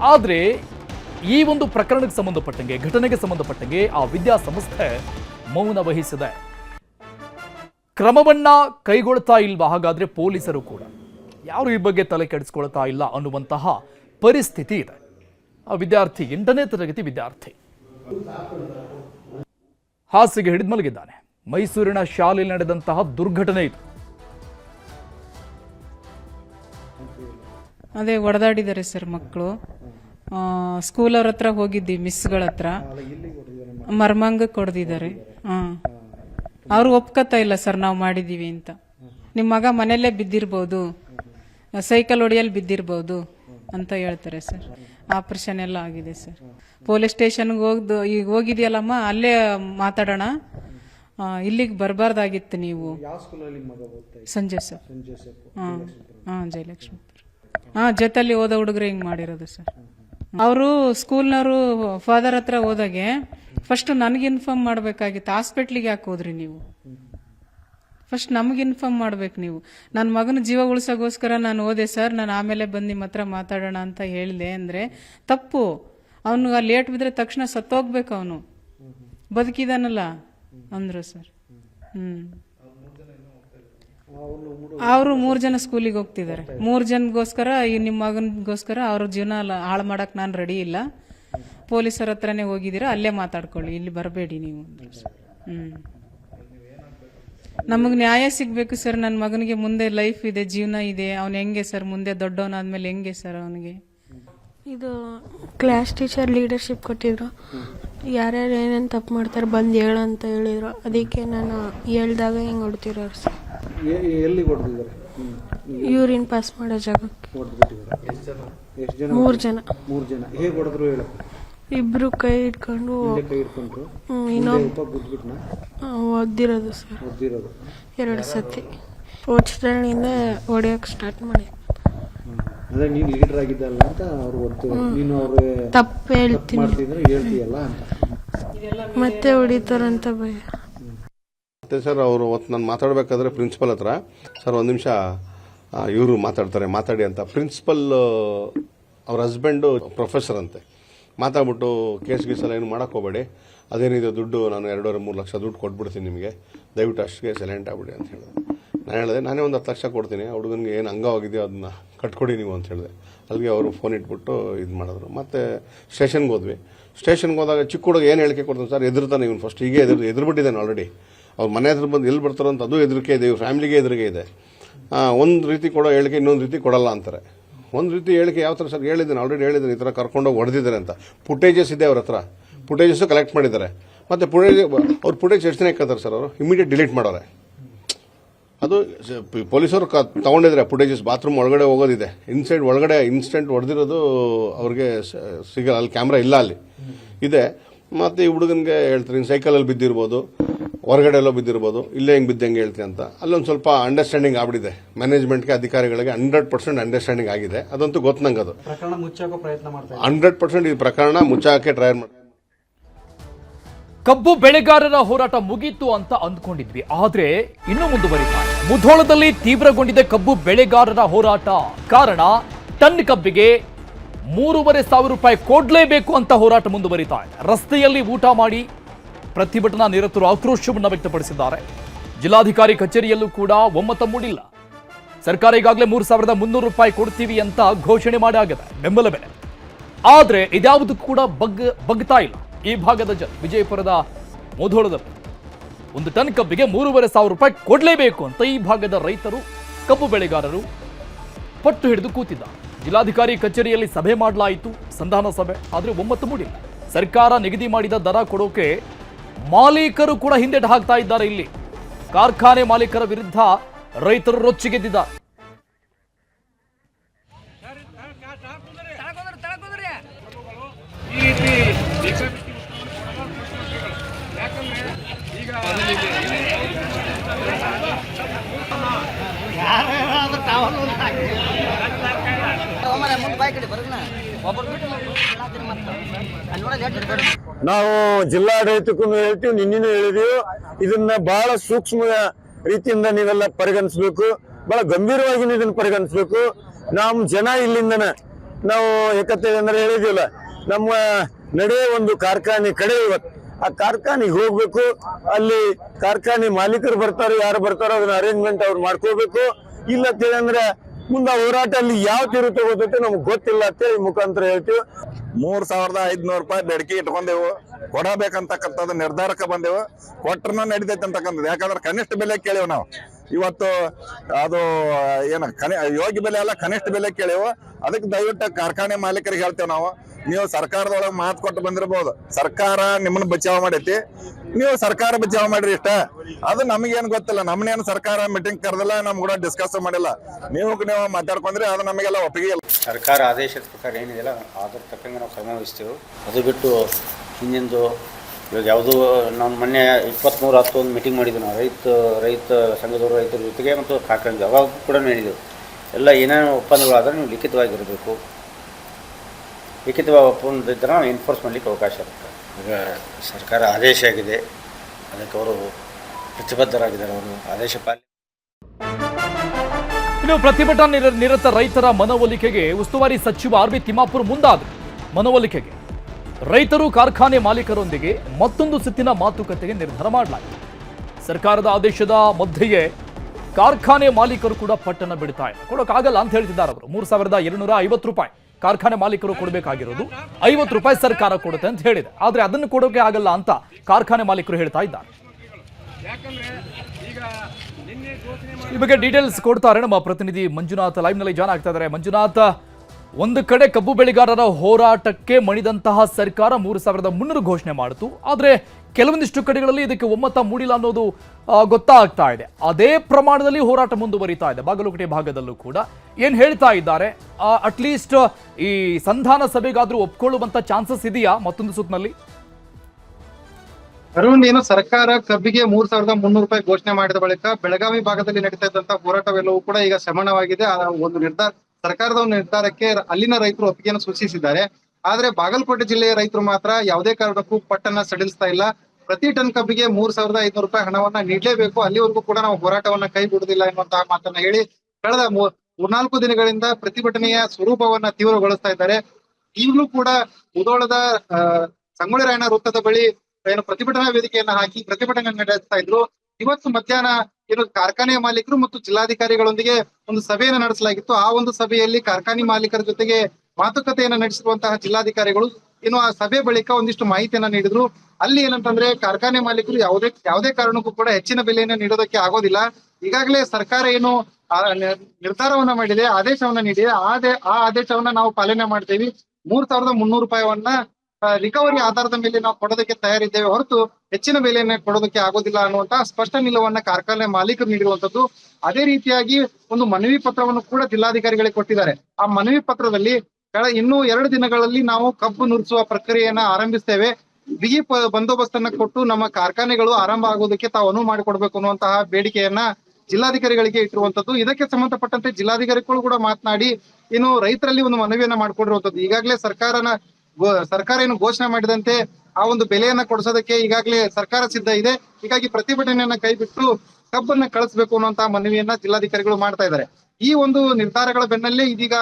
ಆದರೆ ಈ ಒಂದು ಪ್ರಕರಣಕ್ಕೆ ಸಂಬಂಧಪಟ್ಟಂಗೆ, ಘಟನೆಗೆ ಸಂಬಂಧಪಟ್ಟಂಗೆ ಆ ವಿದ್ಯಾಸಂಸ್ಥೆ ಮೌನ ವಹಿಸಿದೆ. ಕ್ರಮವನ್ನ ಕೈಗೊಳ್ತಾ ಇಲ್ವಾ? ಹಾಗಾದ್ರೆ ಪೊಲೀಸರು ಕೂಡ. ಯಾರು ಈ ಬಗ್ಗೆ ತಲೆ ಕೆಡಿಸ್ಕೊಳ್ತಾ ಇಲ್ಲ ಅನ್ನುವಂತಹ ಪರಿಸ್ಥಿತಿ ಇದೆ. ಆ ವಿದ್ಯಾರ್ಥಿ ಎಂಟನೇ ತರಗತಿ ವಿದ್ಯಾರ್ಥಿ. ಹಾಸಿಗೆ ಹಿಡಿದು ಮಲಗಿದ್ದಾನೆ. ಮೈಸೂರಿನ ಶಾಲೆಯಲ್ಲಿ ನಡೆದಂತಹ ದುರ್ಘಟನೆ ಇದು. ಅದೇ ಒಡೆದಾಡಿದ್ದಾರೆ ಸರ್ ಮಕ್ಕಳು. ಸ್ಕೂಲ್ ಅವ್ರ ಹತ್ರ ಹೋಗಿದ್ದಿ ಮಿಸ್ಗಳ ಹತ್ರ ಮರ್ಮಂಗಕ್ಕೆ ಹೊಡೆದಿದ್ದಾರೆ ಹಾಂ. ಅವ್ರು ಒಪ್ಕೋತಾ ಇಲ್ಲ ಸರ್ ನಾವು ಮಾಡಿದೀವಿ ಅಂತ. ನಿಮ್ಮ ಮಗ ಮನೆಯಲ್ಲೇ ಬಿದ್ದಿರ್ಬೋದು ಸೈಕಲ್ ಹೊಡೆಯಲ್ಲಿ ಬಿದ್ದಿರ್ಬೋದು ಅಂತ ಹೇಳ್ತಾರೆ ಸರ್ ಆಪರೇಷನ್ ಎಲ್ಲ ಆಗಿದೆ ಸರ್. ಪೊಲೀಸ್ ಸ್ಟೇಷನ್ಗೆ ಹೋಗ್ದು ಈಗ ಹೋಗಿದೆಯಲ್ಲಮ್ಮ ಅಲ್ಲೇ ಮಾತಾಡೋಣ. ಇಲ್ಲಿಗೆ ಬರಬಾರ್ದಾಗಿತ್ತು ನೀವು. ಸಂಜೆ ಸರ್. ಹಾಂ ಹಾಂ ಜಯಲಕ್ಷ್ಮಿ ಹಾಂ ಜೊತೆಲಿ ಓದೋ ಹುಡುಗರು ಹಿಂಗೆ ಮಾಡಿರೋದು ಸರ್. ಅವರು ಸ್ಕೂಲ್ನವರು ಫಾದರ್ ಹತ್ರ ಹೋದಾಗೆ ಫಸ್ಟ್ ನನಗೆ ಇನ್ಫಾರ್ಮ್ ಮಾಡಬೇಕಾಗಿತ್ತು. ಹಾಸ್ಪಿಟ್ಲಿಗೆ ಯಾಕೆ ಹೋದ್ರಿ ನೀವು? ಫಸ್ಟ್ ನಮ್ಗೆ ಇನ್ಫಾರ್ಮ್ ಮಾಡ್ಬೇಕು ನೀವು. ನನ್ನ ಮಗನ ಜೀವ ಉಳಿಸೋಗೋಸ್ಕರ ನಾನು ಓದೆ ಸರ್ ನಾನು ಆಮೇಲೆ ಬಂದು ನಿಮ್ಮ ಹತ್ರ ಮಾತಾಡೋಣ ಅಂತ ಹೇಳಿದೆ ಅಂದರೆ ತಪ್ಪು. ಅವನು ಲೇಟ್ ಬಿದ್ದರೆ ತಕ್ಷಣ ಸತ್ತೋಗ್ಬೇಕು ಅವನು. ಬದುಕಿದಾನಲ್ಲ, ಅಂದರು ಸರ್ ಹ್ಞೂ ಅವರು ಮೂರು ಜನ ಸ್ಕೂಲಿಗೆ ಹೋಗ್ತಿದ್ದಾರೆ. ಮೂರು ಜನಗೋಸ್ಕರ ಈ ನಿಮ್ಮ ಮಗನಿಗೋಸ್ಕರ ಅವ್ರ ಜೀವನ ಹಾಳು ಮಾಡಕ್ ನಾನು ರೆಡಿ ಇಲ್ಲ. ಪೊಲೀಸರ ಹತ್ರನೇ ಹೋಗಿದ್ದೀರಾ? ಅಲ್ಲೇ ಮಾತಾಡ್ಕೊಳ್ಳಿ. ಇಲ್ಲಿ ಬರಬೇಡಿ ನೀವು. ಹ್ಮ್. ನಮಗೆ ನ್ಯಾಯ ಸಿಗಬೇಕು ಸರ್. ನನ್ನ ಮಗನಿಗೆ ಮುಂದೆ ಲೈಫ್ ಇದೆ ಜೀವನ ಇದೆ. ಅವನು ಹೆಂಗೆ ಸರ್? ಮುಂದೆ ದೊಡ್ಡವನಾದ್ಮೇಲೆ ಹೆಂಗೆ ಸರ್ ಅವನಿಗೆ? ಇದು ಕ್ಲಾಸ್ ಟೀಚರ್ ಲೀಡರ್ಶಿಪ್ ಕೊಟ್ಟಿದ್ರು. ಯಾರ್ಯಾರು ಏನೇನು ತಪ್ಪು ಮಾಡ್ತಾರೆ ಬಂದು ಹೇಳು ಅಂತ ಹೇಳಿದ್ರು. ಅದಕ್ಕೆ ನಾನು ಹೇಳ್ದಾಗ ಹಿಂಗೆ ಹೊಡ್ತಿರೋರು ಸರ್? ಎಲ್ಲಿ ಹೊಡೆದಿದ್ದಾರೆ? ಯೂರಿನ್ ಪಾಸ್ ಮಾಡೋ ಜಾಗಕ್ಕೆ. ಮೂರು ಜನ. ಮೂರು ಜನ. ಹೇಗೆ ಹೊಡೆದ್ರು ಹೇಳು. ಇಬ್ರು ಕೈ ಇಟ್ಕೊಂಡು ಕೈ ಹಿಡ್ಕೊಂಡ್ರು. ಹ್ಮ್, ಇನ್ನೊಬ್ಬ ಒದ್ದಿರೋದು ಸರ್. ಒದ್ದಿರೋದು. ಎರಡು ಸತಿ. ಓಟ್ಸ್ದಳ್ಳಿಂದ ಹೊಡಿಯೋಕೆ ಸ್ಟಾರ್ಟ್ ಮಾಡಿ. ಅದೇ ನೀನು ಲೀಡರ್ ಆಗಿದ್ದಲ್ಲ ಅಂತ ಅವ್ರು ಒತ್ತು ನೀನು ಅವ್ರಿಗೆ ತಪ್ಪು ಹೇಳ್ತೀನಿ. ಮಾಡ್ತಿದ್ರೆ ಹೇಳ್ತೀಯಲ್ಲ ಅಂತ. ಮತ್ತೆ ಹೊಡಿತಾರಂತ ಭಯ. ಮತ್ತೆ ಸರ್ ಅವರು ಅವತ್ತು ನಾನು ಮಾತಾಡಬೇಕಾದ್ರೆ ಪ್ರಿನ್ಸಿಪಲ್ ಹತ್ರ. ಸರ್ ಒಂದು ನಿಮಿಷ ಇವರು ಮಾತಾಡ್ತಾರೆ ಮಾತಾಡಿ ಅಂತ. ಪ್ರಿನ್ಸಿಪಲ್ ಅವ್ರ ಹಸ್ಬೆಂಡು ಪ್ರೊಫೆಸರ್ ಅಂತೆ. ಮಾತಾಡ್ಬಿಟ್ಟು ಕೇಸ್ ಗೀಸ್ ಎಲ್ಲ ಏನು ಹೋಗಬೇಡಿ. ಅದೇನಿದೆ ದುಡ್ಡು, ನಾನು ಎರಡೂವರೆ ಮೂರು ಲಕ್ಷ ದುಡ್ಡು ಕೊಟ್ಬಿಡ್ತೀನಿ ನಿಮಗೆ. ದಯವಿಟ್ಟು ಅಷ್ಟಿಗೆ ಸೈಲೆಂಟ್ ಆಗ್ಬಿಡಿ ಅಂತ ಹೇಳಿದೆ. ನಾನು ಹೇಳಿದೆ, ನಾನೇ ಒಂದು ಹತ್ತು ಲಕ್ಷ ಕೊಡ್ತೀನಿ, ಆ ಹುಡುಗನಿಗೆ ಏನು ಅಂಗವಾಗಿದೆಯೋ ಅದನ್ನ ಕಟ್ಕೊಡಿ ನೀವು ಅಂತ ಹೇಳಿದೆ. ಅಲ್ಲಿಗೆ ಅವರು ಫೋನ್ ಇಟ್ಬಿಟ್ಟು ಇದು ಮಾಡಿದ್ರು. ಮತ್ತೆ ಸ್ಟೇಷನ್ಗೆ ಹೋದ್ವಿ. ಸ್ಟೇಷನ್ಗೆ ಹೋದಾಗ ಚಿಕ್ಕ ಹುಡುಗ ಏನು ಹೇಳಿಕೆ ಕೊಡ್ತಾನೆ ಸರ್? ಎದುರ್ತಾನೆ ಇವನು ಫಸ್ಟ್ ಹೀಗೆ ಎದುರು, ಎದುರುಬಿಟ್ಟಿದ್ದಾನೆ ಆಲ್ರೆಡಿ ಅವ್ರ ಮನೆ ಹತ್ರ ಬಂದು ಎಲ್ಲಿ ಬರ್ತಾರೋ ಅಂತ ಅದು ಹೆದರಿಕೆ ಇದೆ, ಇವ್ರ ಫ್ಯಾಮಿಲಿಗೆ ಎದುರಿಗೆ ಇದೆ. ಒಂದು ರೀತಿ ಕೊಡೋ ಹೇಳಿಕೆ ಇನ್ನೊಂದು ರೀತಿ ಕೊಡಲ್ಲ ಅಂತಾರೆ. ಒಂದು ರೀತಿ ಹೇಳಿಕೆ ಯಾವ ಥರ ಸರ್? ಹೇಳಿದ್ದೀನಿ ಆಲ್ರೆಡಿ ಹೇಳಿದ್ದೀನಿ, ಈ ಥರ ಕರ್ಕೊಂಡೋಗಿ ಹೊಡೆದಿದ್ದಾರೆ ಅಂತ. ಫುಟೇಜಸ್ ಇದೆ ಅವ್ರ ಹತ್ರ. ಫುಟೇಜಸ್ಸು ಕಲೆಕ್ಟ್ ಮಾಡಿದ್ದಾರೆ. ಮತ್ತು ಫುಟೇಜ್ ಅವ್ರ ಫುಟೇಜ್ ಎಷ್ಟು ದಿನ ಸರ್ ಅವರು? ಇಮಿಡಿಯೇಟ್ ಡಿಲೀಟ್ ಮಾಡೋರೆ. ಅದು ಪೊಲೀಸರು ಕ ತೊಗೊಂಡಿದ್ದಾರೆ ಫುಟೇಜಸ್ ಬಾತ್ರೂಮ್ ಒಳಗಡೆ ಹೋಗೋದಿದೆ. ಇನ್ಸೈಡ್ ಒಳಗಡೆ ಇನ್ಸ್ಟೆಂಟ್ ಹೊಡೆದಿರೋದು ಅವ್ರಿಗೆ ಸಿಗಲ್ಲ. ಅಲ್ಲಿ ಕ್ಯಾಮ್ರಾ ಇಲ್ಲ ಅಲ್ಲಿ. ಇದೆ. ಮತ್ತು ಈ ಹುಡುಗನಿಗೆ ಹೇಳ್ತಾರೆ ಇನ್ನು ಸೈಕಲಲ್ಲಿ ಬಿದ್ದಿರ್ಬೋದು. ಹೊರಗಡೆ ಎಲ್ಲೋ ಬಿದ್ದಿರ್ಬೋದು ಇಲ್ಲೇ ಹಿಂಗೆ ಬಿದ್ದಂಗೆ ಹೇಳ್ತೀನಿ ಅಂತ. ಅಲ್ಲೊಂದು ಸ್ವಲ್ಪ ಅಂಡರ್ಸ್ಟ್ಯಾಂಡಿಂಗ್ ಆಗ್ಬಿಟ್ಟಿದೆ. ಮ್ಯಾನೇಜ್ಮೆಂಟ್ಗೆ ಅಧಿಕಾರಿಗಳಿಗೆ ಹಂಡ್ರೆಡ್ ಪರ್ಸೆಂಟ್ ಅಂಡರ್ಸ್ಟ್ಯಾಂಡಿಂಗ್ ಆಗಿದೆ. ಅದಂತೂ ಗೊತ್ತು ನಂಗೆ ಅದು ಪ್ರಕರಣ ಮುಚ್ಚಾಕೋ ಪ್ರಯತ್ನ ಮಾಡ್ತಾ ಹಂಡ್ರೆಡ್ ಪರ್ಸೆಂಟ್ ಈ ಪ್ರಕರಣ ಮುಚ್ಚಾಕೆ ಟ್ರೈ ಮಾಡಿ ಕಬ್ಬು ಬೆಳೆಗಾರರ ಹೋರಾಟ ಮುಗೀತು ಅಂತ ಅಂದ್ಕೊಂಡಿದ್ವಿ. ಆದ್ರೆ ಇನ್ನೂ ಮುಂದುವರಿತಾ. ಇದೆ. ಮುಧೋಳದಲ್ಲಿ ತೀವ್ರಗೊಂಡಿದೆ ಕಬ್ಬು ಬೆಳೆಗಾರರ ಹೋರಾಟ. ಕಾರಣ ಟನ್ ಕಬ್ಬಿಗೆ ಮೂರುವರೆ ಸಾವಿರ ರೂಪಾಯಿ ಕೊಡ್ಲೇಬೇಕು ಅಂತ ಹೋರಾಟ ಮುಂದುವರಿತಾ. ಇದೆ ರಸ್ತೆಯಲ್ಲಿ ಊಟ ಮಾಡಿ ಪ್ರತಿಭಟನಾ ನಿರತರು ಆಕ್ರೋಶವನ್ನು ವ್ಯಕ್ತಪಡಿಸಿದ್ದಾರೆ. ಜಿಲ್ಲಾಧಿಕಾರಿ ಕಚೇರಿಯಲ್ಲೂ ಕೂಡ ಒಮ್ಮತ ಮೂಡಿಲ್ಲ. ಸರ್ಕಾರ ಈಗಾಗಲೇ ಮೂರು ಸಾವಿರದ ಮುನ್ನೂರು ರೂಪಾಯಿ ಕೊಡ್ತೀವಿ ಅಂತ ಘೋಷಣೆ ಮಾಡಿ ಆಗಿದೆ. ಬೆಂಬಲ ಬೆಲೆ ಆದರೆ ಇದ್ಯಾವುದು ಕೂಡ ಬಗ್, ಬಗ್ತಾ ಇಲ್ಲ. ಈ ಭಾಗದ ಜನ, ವಿಜಯಪುರದ ಮುಧೋಳದಲ್ಲಿ. ಒಂದು ಟನ್ ಕಬ್ಬಿಗೆ ಮೂರುವರೆ ಸಾವಿರ ರೂಪಾಯಿ ಕೊಡಲೇಬೇಕು ಅಂತ ಈ ಭಾಗದ ರೈತರು, ಕಬ್ಬು ಬೆಳೆಗಾರರು ಪಟ್ಟು ಹಿಡಿದು ಕೂತಿದ್ದಾರೆ. ಜಿಲ್ಲಾಧಿಕಾರಿ ಕಚೇರಿಯಲ್ಲಿ ಸಭೆ ಮಾಡಲಾಯಿತು, ಸಂಧಾನ ಸಭೆ. ಆದರೆ ಒಮ್ಮತ್ತು ಮೂಡಿಲ್ಲ. ಸರ್ಕಾರ ನಿಗದಿ ಮಾಡಿದ ದರ ಕೊಡೋಕೆ ಮಾಲೀಕರು ಕೂಡ ಹಿಂದೆಟ್ ಹಾಕ್ತಾ ಇದ್ದಾರೆ ಇಲ್ಲಿ. ಕಾರ್ಖಾನೆ ಮಾಲೀಕರ ವಿರುದ್ಧ ರೈತರು ರೊಚ್ಚಿಗೆದ್ದಿದ್ದಾರೆ ನಾವು ಜಿಲ್ಲಾಡಳಿತಕ್ಕೂ ಹೇಳ್ತೀವಿ, ನಿನ್ನೆನೂ ಹೇಳಿದೀವಿ. ಇದನ್ನ ಬಹಳ ಸೂಕ್ಷ್ಮ ರೀತಿಯಿಂದ ನೀವೆಲ್ಲ ಪರಿಗಣಿಸ್ಬೇಕು. ಬಹಳ ಗಂಭೀರವಾಗಿ ಇದನ್ನ ಪರಿಗಣಿಸ್ಬೇಕು. ನಮ್ಮ ಜನ ಇಲ್ಲಿಂದನ ನಾವು ಏಕತೆ ಅಂದ್ರೆ ಹೇಳಿದೀವಲ್ಲ, ನಮ್ಮ ನಡೆಯ ಒಂದು ಕಾರ್ಖಾನೆ ಕಡೆ ಇವತ್ತು. ಆ ಕಾರ್ಖಾನೆಗೆ ಹೋಗ್ಬೇಕು. ಅಲ್ಲಿ ಕಾರ್ಖಾನೆ ಮಾಲೀಕರು ಬರ್ತಾರೆ, ಯಾರು ಬರ್ತಾರೋ ಅದನ್ನ ಅರೇಂಜ್ಮೆಂಟ್ ಅವ್ರು ಮಾಡ್ಕೋಬೇಕು. ಇಲ್ಲ ಅಂತೇಳಂದ್ರೆ ಮುಂದೆ ಆ ಹೋರಾಟ ಅಲ್ಲಿ ಯಾವ ತೀರು ತಗೋತೈತೆ ನಮ್ಗೆ ಗೊತ್ತಿಲ್ಲ ಅಂತ ಈ ಮುಖಾಂತರ ಹೇಳ್ತೀವಿ. ಮೂರ್ ಸಾವಿರದ ಐದ್ನೂರು ರೂಪಾಯಿ ಬೇಡಿಕೆ ಇಟ್ಕೊಂಡೆವು. ಕೊಡಬೇಕಂತಕ್ಕಂಥದ್ದು ನಿರ್ಧಾರಕ್ಕೆ ಬಂದೆವು. ಕೊಟ್ಟರೆ ನಡಿತೈತೆ ಅಂತಕ್ಕಂಥದ್ದು. ಯಾಕಂದ್ರೆ ಕನಿಷ್ಠ ಬೆಲೆ ಕೇಳೇವು ನಾವು. ಇವತ್ತು ಅದು, ಏನು, ಕನಿ ಯೋಗ್ಯ ಬೆಲೆ ಅಲ್ಲ, ಕನಿಷ್ಠ ಬೆಲೆ ಕೇಳೇವು. ಅದಕ್ಕೆ ದಯವಿಟ್ಟು ಕಾರ್ಖಾನೆ ಮಾಲೀಕರಿಗೆ ಹೇಳ್ತೇವೆ ನಾವು. ನೀವು ಸರ್ಕಾರದೊಳಗೆ ಮಾತು ಕೊಟ್ಟು ಬಂದಿರಬಹುದು ಸರ್ಕಾರ ನಿಮ್ಮನ್ನ ಬಚಾವ್ ಮಾಡೈತಿ. ನೀವು ಸರ್ಕಾರ ಬಚಾವ್ ಮಾಡ್ರಿ ಇಷ್ಟ. ಅದು ನಮಗೇನು ಗೊತ್ತಿಲ್ಲ. ನಮ್ಮನ್ನೇನು ಸರ್ಕಾರ ಮೀಟಿಂಗ್ ಕರೆದಿಲ್ಲ ನಮ್ಗೆ ಕೂಡ ಡಿಸ್ಕಸ್ ಮಾಡಿಲ್ಲ. ನೀವು ನೀವು ಮಾತಾಡ್ಕೊಂಡ್ರೆ ಅದು ನಮಗೆಲ್ಲ ಒಪ್ಪಿಗೆ ಇಲ್ಲ. ಸರ್ಕಾರ ಆದೇಶದ ಪ್ರಕಾರ ಏನಿದೆಯಲ್ಲ ಅದ್ರ ತಕ್ಕಂಗೆ ನಾವು ಕ್ರಮ ಅದು ಬಿಟ್ಟು ಹಿಂದಿಂದು ಇವಾಗ ಯಾವುದು ನಾವು ಮೊನ್ನೆ ಇಪ್ಪತ್ತ್ಮೂರು ಹತ್ತು ಒಂದು ಮೀಟಿಂಗ್ ಮಾಡಿದ್ವಿ ನಾವು ರೈತ ರೈತ ಸಂಘದವರು, ರೈತರ ಜೊತೆಗೆ ಮತ್ತು ಕಾಕಂಗೆ ಅವಾಗ ಕೂಡ ಹೇಳಿದೆವು ಎಲ್ಲ ಏನೇನು ಒಪ್ಪಂದಗಳಾದರೆ ನೀವು ಲಿಖಿತವಾಗಿರಬೇಕು. ಲಿಖಿತವಾಗಿ ಒಪ್ಪಂದ ಇದ್ದರೆ ನಾವು ಎನ್ಫೋರ್ಸ್ ಮಾಡಲಿಕ್ಕೆ ಅವಕಾಶ ಇರುತ್ತೆ. ಈಗ ಸರ್ಕಾರ ಆದೇಶ ಆಗಿದೆ, ಅದಕ್ಕೆ ಅವರು ಪ್ರತಿಬದ್ಧರಾಗಿದ್ದಾರೆ, ಅವರು ಆದೇಶ ಪಾಲನೆ ಇನ್ನು ಪ್ರತಿಭಟನಾ ನಿರ- ನಿರತ ರೈತರ ಮನವೊಲಿಕೆಗೆ ಉಸ್ತುವಾರಿ ಸಚಿವ ಆರ್ ಬಿ ತಿಮ್ಮಾಪುರ್ ಮುಂದಾದರು. ಮನವೊಲಿಕೆಗೆ. ರೈತರು ಕಾರ್ಖಾನೆ ಮಾಲೀಕರೊಂದಿಗೆ ಮತ್ತೊಂದು ಸುತ್ತಿನ ಮಾತುಕತೆಗೆ ನಿರ್ಧಾರ ಮಾಡಲಾಗಿದೆ. ಸರ್ಕಾರದ ಆದೇಶದ ಮಧ್ಯೆಯೇ ಕಾರ್ಖಾನೆ ಮಾಲೀಕರು ಕೂಡ ಪಟ್ಟಣ ಬಿಡ್ತಾ ಇಲ್ಲ ಕೊಡೋಕ್ಕಾಗಲ್ಲ ಅಂತ ಹೇಳ್ತಿದ್ದಾರೆ ಅವರು. ಮೂರು ಸಾವಿರದ ಎರಡ್ನೂರ ಐವತ್ತು ರೂಪಾಯಿ ಕಾರ್ಖಾನೆ ಮಾಲೀಕರು ಕೊಡಬೇಕಾಗಿರೋದು ಐವತ್ತು ರೂಪಾಯಿ ಸರ್ಕಾರ ಕೊಡುತ್ತೆ ಅಂತ ಹೇಳಿದೆ. ಆದರೆ ಅದನ್ನು ಕೊಡೋಕೆ ಆಗಲ್ಲ ಅಂತ ಕಾರ್ಖಾನೆ ಮಾಲೀಕರು ಹೇಳ್ತಾ ಇದ್ದಾರೆ. ಈ ಬಗ್ಗೆ ಡೀಟೇಲ್ಸ್ ಕೊಡ್ತಾರೆ ನಮ್ಮ ಪ್ರತಿನಿಧಿ ಮಂಜುನಾಥ್ ಲೈವ್ನಲ್ಲಿ ಜಾಯ್ನ್ ಆಗ್ತಾ ಇದ್ದಾರೆ. ಮಂಜುನಾಥ್ ಒಂದು ಕಡೆ ಕಬ್ಬು ಬೆಳೆಗಾರರ ಹೋರಾಟಕ್ಕೆ ಮಣಿದಂತಹ ಸರ್ಕಾರ ಮೂರು ಸಾವಿರದ ಮುನ್ನೂರು ಘೋಷಣೆ ಮಾಡಿತು. ಆದರೆ ಕೆಲವೊಂದಿಷ್ಟು ಕಡೆಗಳಲ್ಲಿ ಇದಕ್ಕೆ ಒಮ್ಮತ ಮೂಡಿಲ್ಲ ಅನ್ನೋದು ಗೊತ್ತಾಗ್ತಾ ಇದೆ. ಅದೇ ಪ್ರಮಾಣದಲ್ಲಿ ಹೋರಾಟ ಮುಂದುವರಿತಾ ಇದೆ. ಬಾಗಲಕೋಟೆ ಭಾಗದಲ್ಲೂ ಕೂಡ. ಏನು ಹೇಳ್ತಾ ಇದ್ದಾರೆ? ಅಟ್ಲೀಸ್ಟ್ ಈ ಸಂಧಾನ ಸಭೆಗಾದ್ರೂ ಒಪ್ಕೊಳ್ಳುವಂತ ಚಾನ್ಸಸ್ ಇದೆಯಾ ಮತ್ತೊಂದು ಸುತ್ತಿನಲ್ಲಿ? ಅರುಣ್, ಏನು ಸರ್ಕಾರ ಕಬ್ಬಿಗೆ ಮೂರ್ ಸಾವಿರದ ಮುನ್ನೂರು ರೂಪಾಯಿ ಘೋಷಣೆ ಮಾಡಿದ ಬಳಿಕ ಬೆಳಗಾವಿ ಭಾಗದಲ್ಲಿ ನಡೀತಾ ಇದ್ದಂತ ಹೋರಾಟವೆಲ್ಲವೂ ಕೂಡ ಈಗ ಶಮನವಾಗಿದೆ. ಒಂದು ನಿರ್ಧಾರ ಸರ್ಕಾರದ ಒಂದು ನಿರ್ಧಾರಕ್ಕೆ ಅಲ್ಲಿನ ರೈತರು ಒಪ್ಪಿಗೆಯನ್ನು ಸೂಚಿಸಿದ್ದಾರೆ. ಆದ್ರೆ ಬಾಗಲಕೋಟೆ ಜಿಲ್ಲೆಯ ರೈತರು ಮಾತ್ರ ಯಾವುದೇ ಕಾರಣಕ್ಕೂ ಪಟ್ಟನ್ನ ಸಡಿಲಿಸ್ತಾ ಇಲ್ಲ. ಪ್ರತಿ ಟನ್ ಕಬ್ಬಿಗೆ ಮೂರ್ ಸಾವಿರದ ಐನೂರು ರೂಪಾಯಿ ಹಣವನ್ನ ನೀಡಲೇಬೇಕು. ಅಲ್ಲಿವರೆಗೂ ಕೂಡ ನಾವು ಹೋರಾಟವನ್ನ ಕೈ ಬಿಡುವುದಿಲ್ಲ ಎನ್ನುವಂತಹ ಮಾತನ್ನ ಹೇಳಿ ಕಳೆದ ಮೂರ್ನಾಲ್ಕು ದಿನಗಳಿಂದ ಪ್ರತಿಭಟನೆಯ ಸ್ವರೂಪವನ್ನ ತೀವ್ರಗೊಳಿಸ್ತಾ ಇದ್ದಾರೆ. ಈಗಲೂ ಕೂಡ ಮುದೋಳದ ಸಂಗೊಳ್ಳಿ ರಾಯಣ್ಣ ವೃತ್ತದ ಬಳಿ ಏನು ಪ್ರತಿಭಟನಾ ವೇದಿಕೆಯನ್ನ ಹಾಕಿ ಪ್ರತಿಭಟನೆ ನಡೆಸ್ತಾ ಇದ್ರು. ಇವತ್ತು ಮಧ್ಯಾಹ್ನ ಏನು ಕಾರ್ಖಾನೆ ಮಾಲೀಕರು ಮತ್ತು ಜಿಲ್ಲಾಧಿಕಾರಿಗಳೊಂದಿಗೆ ಒಂದು ಸಭೆಯನ್ನು ನಡೆಸಲಾಗಿತ್ತು. ಆ ಒಂದು ಸಭೆಯಲ್ಲಿ ಕಾರ್ಖಾನೆ ಮಾಲೀಕರ ಜೊತೆಗೆ ಮಾತುಕತೆಯನ್ನ ನಡೆಸಿರುವಂತಹ ಜಿಲ್ಲಾಧಿಕಾರಿಗಳು ಏನು ಆ ಸಭೆ ಬಳಿಕ ಒಂದಿಷ್ಟು ಮಾಹಿತಿಯನ್ನ ನೀಡಿದ್ರು. ಅಲ್ಲಿ ಏನಂತಂದ್ರೆ ಕಾರ್ಖಾನೆ ಮಾಲೀಕರು ಯಾವುದೇ ಯಾವುದೇ ಕಾರಣಕ್ಕೂ ಕೂಡ ಹೆಚ್ಚಿನ ಬೆಲೆಯನ್ನು ನೀಡೋದಕ್ಕೆ ಆಗೋದಿಲ್ಲ. ಈಗಾಗಲೇ ಸರ್ಕಾರ ಏನು ನಿರ್ಧಾರವನ್ನ ಮಾಡಿದೆ, ಆದೇಶವನ್ನ ನೀಡಿದೆ. ಆ ಆದೇಶವನ್ನ ನಾವು ಪಾಲನೆ ಮಾಡ್ತೇವೆ. ಮೂರ್ ಸಾವಿರದ ಮುನ್ನೂರು ರೂಪಾಯವನ್ನ ರಿಕವರಿ ಆಧಾರದ ಮೇಲೆ ನಾವು ಕೊಡೋದಕ್ಕೆ ತಯಾರಿದ್ದೇವೆ ಹೊರತು ಹೆಚ್ಚಿನ ಬೆಲೆಯನ್ನ ಕೊಡೋದಕ್ಕೆ ಆಗೋದಿಲ್ಲ ಅನ್ನುವಂತಹ ಸ್ಪಷ್ಟ ನಿಲುವನ್ನ ಕಾರ್ಖಾನೆ ಮಾಲೀಕರು ನೀಡಿರುವಂತದ್ದು ಅದೇ ರೀತಿಯಾಗಿ ಒಂದು ಮನವಿ ಪತ್ರವನ್ನು ಕೂಡ ಜಿಲ್ಲಾಧಿಕಾರಿಗಳಿಗೆ ಕೊಟ್ಟಿದ್ದಾರೆ. ಆ ಮನವಿ ಪತ್ರದಲ್ಲಿ ಇನ್ನೂ ಎರಡು ದಿನಗಳಲ್ಲಿ ನಾವು ಕಬ್ಬು ನುರಿಸುವ ಪ್ರಕ್ರಿಯೆಯನ್ನ ಆರಂಭಿಸ್ತೇವೆ. ಬಿಗಿ ಬಂದೋಬಸ್ತ್ ಅನ್ನ ಕೊಟ್ಟು ನಮ್ಮ ಕಾರ್ಖಾನೆಗಳು ಆರಂಭ ಆಗೋದಕ್ಕೆ ತಾವು ಅನುವು ಮಾಡಿಕೊಡ್ಬೇಕು ಅನ್ನುವಂತಹ ಬೇಡಿಕೆಯನ್ನ ಜಿಲ್ಲಾಧಿಕಾರಿಗಳಿಗೆ ಇಟ್ಟಿರುವಂತದ್ದು ಇದಕ್ಕೆ ಸಂಬಂಧಪಟ್ಟಂತೆ ಜಿಲ್ಲಾಧಿಕಾರಿಗಳು ಕೂಡ ಮಾತನಾಡಿ, ಇನ್ನು ರೈತರಲ್ಲಿ ಒಂದು ಮನವಿಯನ್ನ ಮಾಡಿಕೊಂಡಿರುವಂತದ್ದು ಈಗಾಗಲೇ ಸರ್ಕಾರನ ಸರ್ಕಾರ ಏನು ಘೋಷಣೆ ಮಾಡಿದಂತೆ ಆ ಒಂದು ಬೆಲೆಯನ್ನ ಕೊಡಿಸೋದಕ್ಕೆ ಈಗಾಗಲೇ ಸರ್ಕಾರ ಸಿದ್ಧ ಇದೆ. ಹೀಗಾಗಿ ಪ್ರತಿಭಟನೆಯನ್ನ ಕೈಬಿಟ್ಟು ಕಬ್ಬನ್ನ ಕಳಿಸ್ಬೇಕು ಅನ್ನುವಂತಹ ಮನವಿಯನ್ನ ಜಿಲ್ಲಾಧಿಕಾರಿಗಳು ಮಾಡ್ತಾ ಇದ್ದಾರೆ. ಈ ಒಂದು ನಿರ್ಧಾರಗಳ ಬೆನ್ನಲ್ಲೇ ಇದೀಗ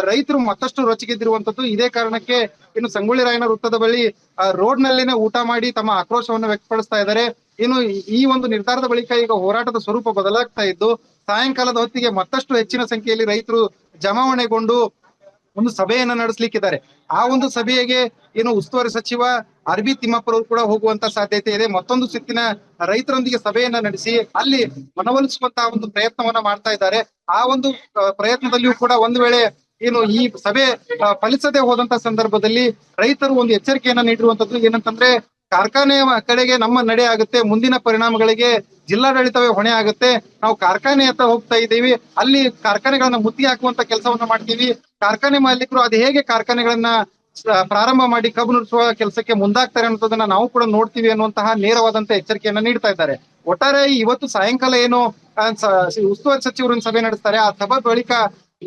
ರೈತರು ಮತ್ತಷ್ಟು ರೊಚ್ಚಿಗೆದ್ದಿರುವಂತದ್ದು ಇದೇ ಕಾರಣಕ್ಕೆ ಇನ್ನು ಸಂಗೊಳ್ಳಿ ರಾಯನ ವೃತ್ತದ ಬಳಿ ರೋಡ್ ನಲ್ಲಿನೇ ಊಟ ಮಾಡಿ ತಮ್ಮ ಆಕ್ರೋಶವನ್ನು ವ್ಯಕ್ತಪಡಿಸ್ತಾ ಇದ್ದಾರೆ. ಇನ್ನು ಈ- ಈ ಒಂದು ನಿರ್ಧಾರದ ಬಳಿಕ ಈಗ ಹೋರಾಟದ ಸ್ವರೂಪ ಬದಲಾಗ್ತಾ ಇದ್ದು, ಸಾಯಂಕಾಲದ ಹೊತ್ತಿಗೆ ಮತ್ತಷ್ಟು ಹೆಚ್ಚಿನ ಸಂಖ್ಯೆಯಲ್ಲಿ ರೈತರು ಜಮಾವಣೆಗೊಂಡು ಒಂದು ಸಭೆಯನ್ನ ನಡೆಸಲಿಕ್ಕಿದ್ದಾರೆ. ಆ ಒಂದು ಸಭೆಗೆ ಏನು ಉಸ್ತುವಾರಿ ಸಚಿವ ಅರ್ಬಿ ಬಿ ತಿಮ್ಮಾಪುರವರು ಕೂಡ ಹೋಗುವಂತ ಸಾಧ್ಯತೆ ಇದೆ. ಮತ್ತೊಂದು ಸುತ್ತಿನ ರೈತರೊಂದಿಗೆ ಸಭೆಯನ್ನ ನಡೆಸಿ ಅಲ್ಲಿ ಮನವೊಲಿಸುವಂತಹ ಒಂದು ಪ್ರಯತ್ನವನ್ನ ಮಾಡ್ತಾ ಇದ್ದಾರೆ. ಆ ಒಂದು ಪ್ರಯತ್ನದಲ್ಲಿಯೂ ಕೂಡ ಒಂದು ವೇಳೆ ಏನು ಈ ಸಭೆ ಫಲಿಸದೆ ಹೋದಂತ ಸಂದರ್ಭದಲ್ಲಿ ರೈತರು ಒಂದು ಎಚ್ಚರಿಕೆಯನ್ನ ನೀಡಿರುವಂತದ್ದು ಏನಂತಂದ್ರೆ ಕಾರ್ಖಾನೆ ಕಡೆಗೆ ನಮ್ಮ ನಡೆ ಆಗುತ್ತೆ, ಮುಂದಿನ ಪರಿಣಾಮಗಳಿಗೆ ಜಿಲ್ಲಾಡಳಿತವೇ ಹೊಣೆ ಆಗುತ್ತೆ. ನಾವು ಕಾರ್ಖಾನೆ ಹತ್ರ ಹೋಗ್ತಾ ಇದ್ದೀವಿ, ಅಲ್ಲಿ ಕಾರ್ಖಾನೆಗಳನ್ನ ಮುತ್ತಿ ಹಾಕುವಂತ ಕೆಲಸವನ್ನ ಮಾಡ್ತೀವಿ. ಕಾರ್ಖಾನೆ ಮಾಲೀಕರು ಅದು ಹೇಗೆ ಕಾರ್ಖಾನೆಗಳನ್ನ ಪ್ರಾರಂಭ ಮಾಡಿ ಕಬ್ಬು ನುಡಿಸುವ ಕೆಲಸಕ್ಕೆ ಮುಂದಾಗ್ತಾರೆ ಅನ್ನೋದನ್ನ ನಾವು ಕೂಡ ನೋಡ್ತೀವಿ ಅನ್ನುವಂತಹ ನೇರವಾದಂತ ಎಚ್ಚರಿಕೆಯನ್ನ ನೀಡ್ತಾ ಇದ್ದಾರೆ. ಒಟ್ಟಾರೆ ಇವತ್ತು ಸಾಯಂಕಾಲ ಏನು ಉಸ್ತುವಾರಿ ಸಚಿವರು ಸಭೆ ನಡೆಸ್ತಾರೆ. ಆ ಸಭೆ ಬಳಿಕ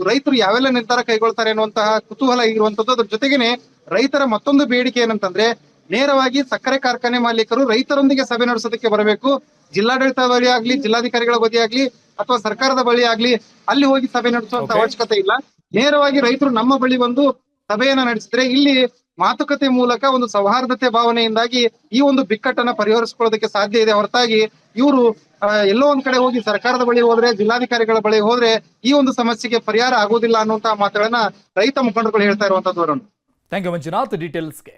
ರೈತರು ಯಾವೆಲ್ಲ ನಿರ್ಧಾರ ಕೈಗೊಳ್ತಾರೆ ಅನ್ನುವಂತಹ ಕುತೂಹಲ ಇರುವಂತದ್ದು ಅದ್ರ ಜೊತೆಗೇನೆ ರೈತರ ಮತ್ತೊಂದು ಬೇಡಿಕೆ ಏನಂತಂದ್ರೆ ನೇರವಾಗಿ ಸಕ್ಕರೆ ಕಾರ್ಖಾನೆ ಮಾಲೀಕರು ರೈತರೊಂದಿಗೆ ಸಭೆ ನಡೆಸೋದಕ್ಕೆ ಬರಬೇಕು. ಜಿಲ್ಲಾಡಳಿತ ಬಳಿ ಆಗ್ಲಿ ಜಿಲ್ಲಾಧಿಕಾರಿಗಳ ಬಳಿ ಆಗ್ಲಿ ಅಥವಾ ಸರ್ಕಾರದ ಬಳಿ ಆಗ್ಲಿ ಅಲ್ಲಿ ಹೋಗಿ ಸಭೆ ನಡೆಸುವಂತ ಅವಶ್ಯಕತೆ ಇಲ್ಲ. ನೇರವಾಗಿ ರೈತರು ನಮ್ಮ ಬಳಿ ಬಂದು ಸಭೆಯನ್ನ ನಡೆಸಿದ್ರೆ ಇಲ್ಲಿ ಮಾತುಕತೆ ಮೂಲಕ ಒಂದು ಸೌಹಾರ್ದತೆ ಭಾವನೆಯಿಂದಾಗಿ ಈ ಒಂದು ಬಿಕ್ಕಟ್ಟನ್ನ ಪರಿಹರಿಸಿಕೊಳ್ಳೋದಕ್ಕೆ ಸಾಧ್ಯ ಇದೆ. ಹೊರತಾಗಿ ಇವರು ಎಲ್ಲೋ ಒಂದ್ ಕಡೆ ಹೋಗಿ ಸರ್ಕಾರದ ಬಳಿ ಹೋದ್ರೆ ಜಿಲ್ಲಾಧಿಕಾರಿಗಳ ಬಳಿ ಹೋದ್ರೆ ಈ ಒಂದು ಸಮಸ್ಯೆಗೆ ಪರಿಹಾರ ಆಗೋದಿಲ್ಲ ಅನ್ನುವಂತಹ ಮಾತುಗಳನ್ನ ರೈತ ಮುಖಂಡರುಗಳು ಹೇಳ್ತಾ ಇರುವಂತದ್ದು ಅರುಣ್ ಥ್ಯಾಂಕ್ ಯು ಮಂಜುನಾಥ್. ಡೀಟೇಲ್ಸ್ಗೆ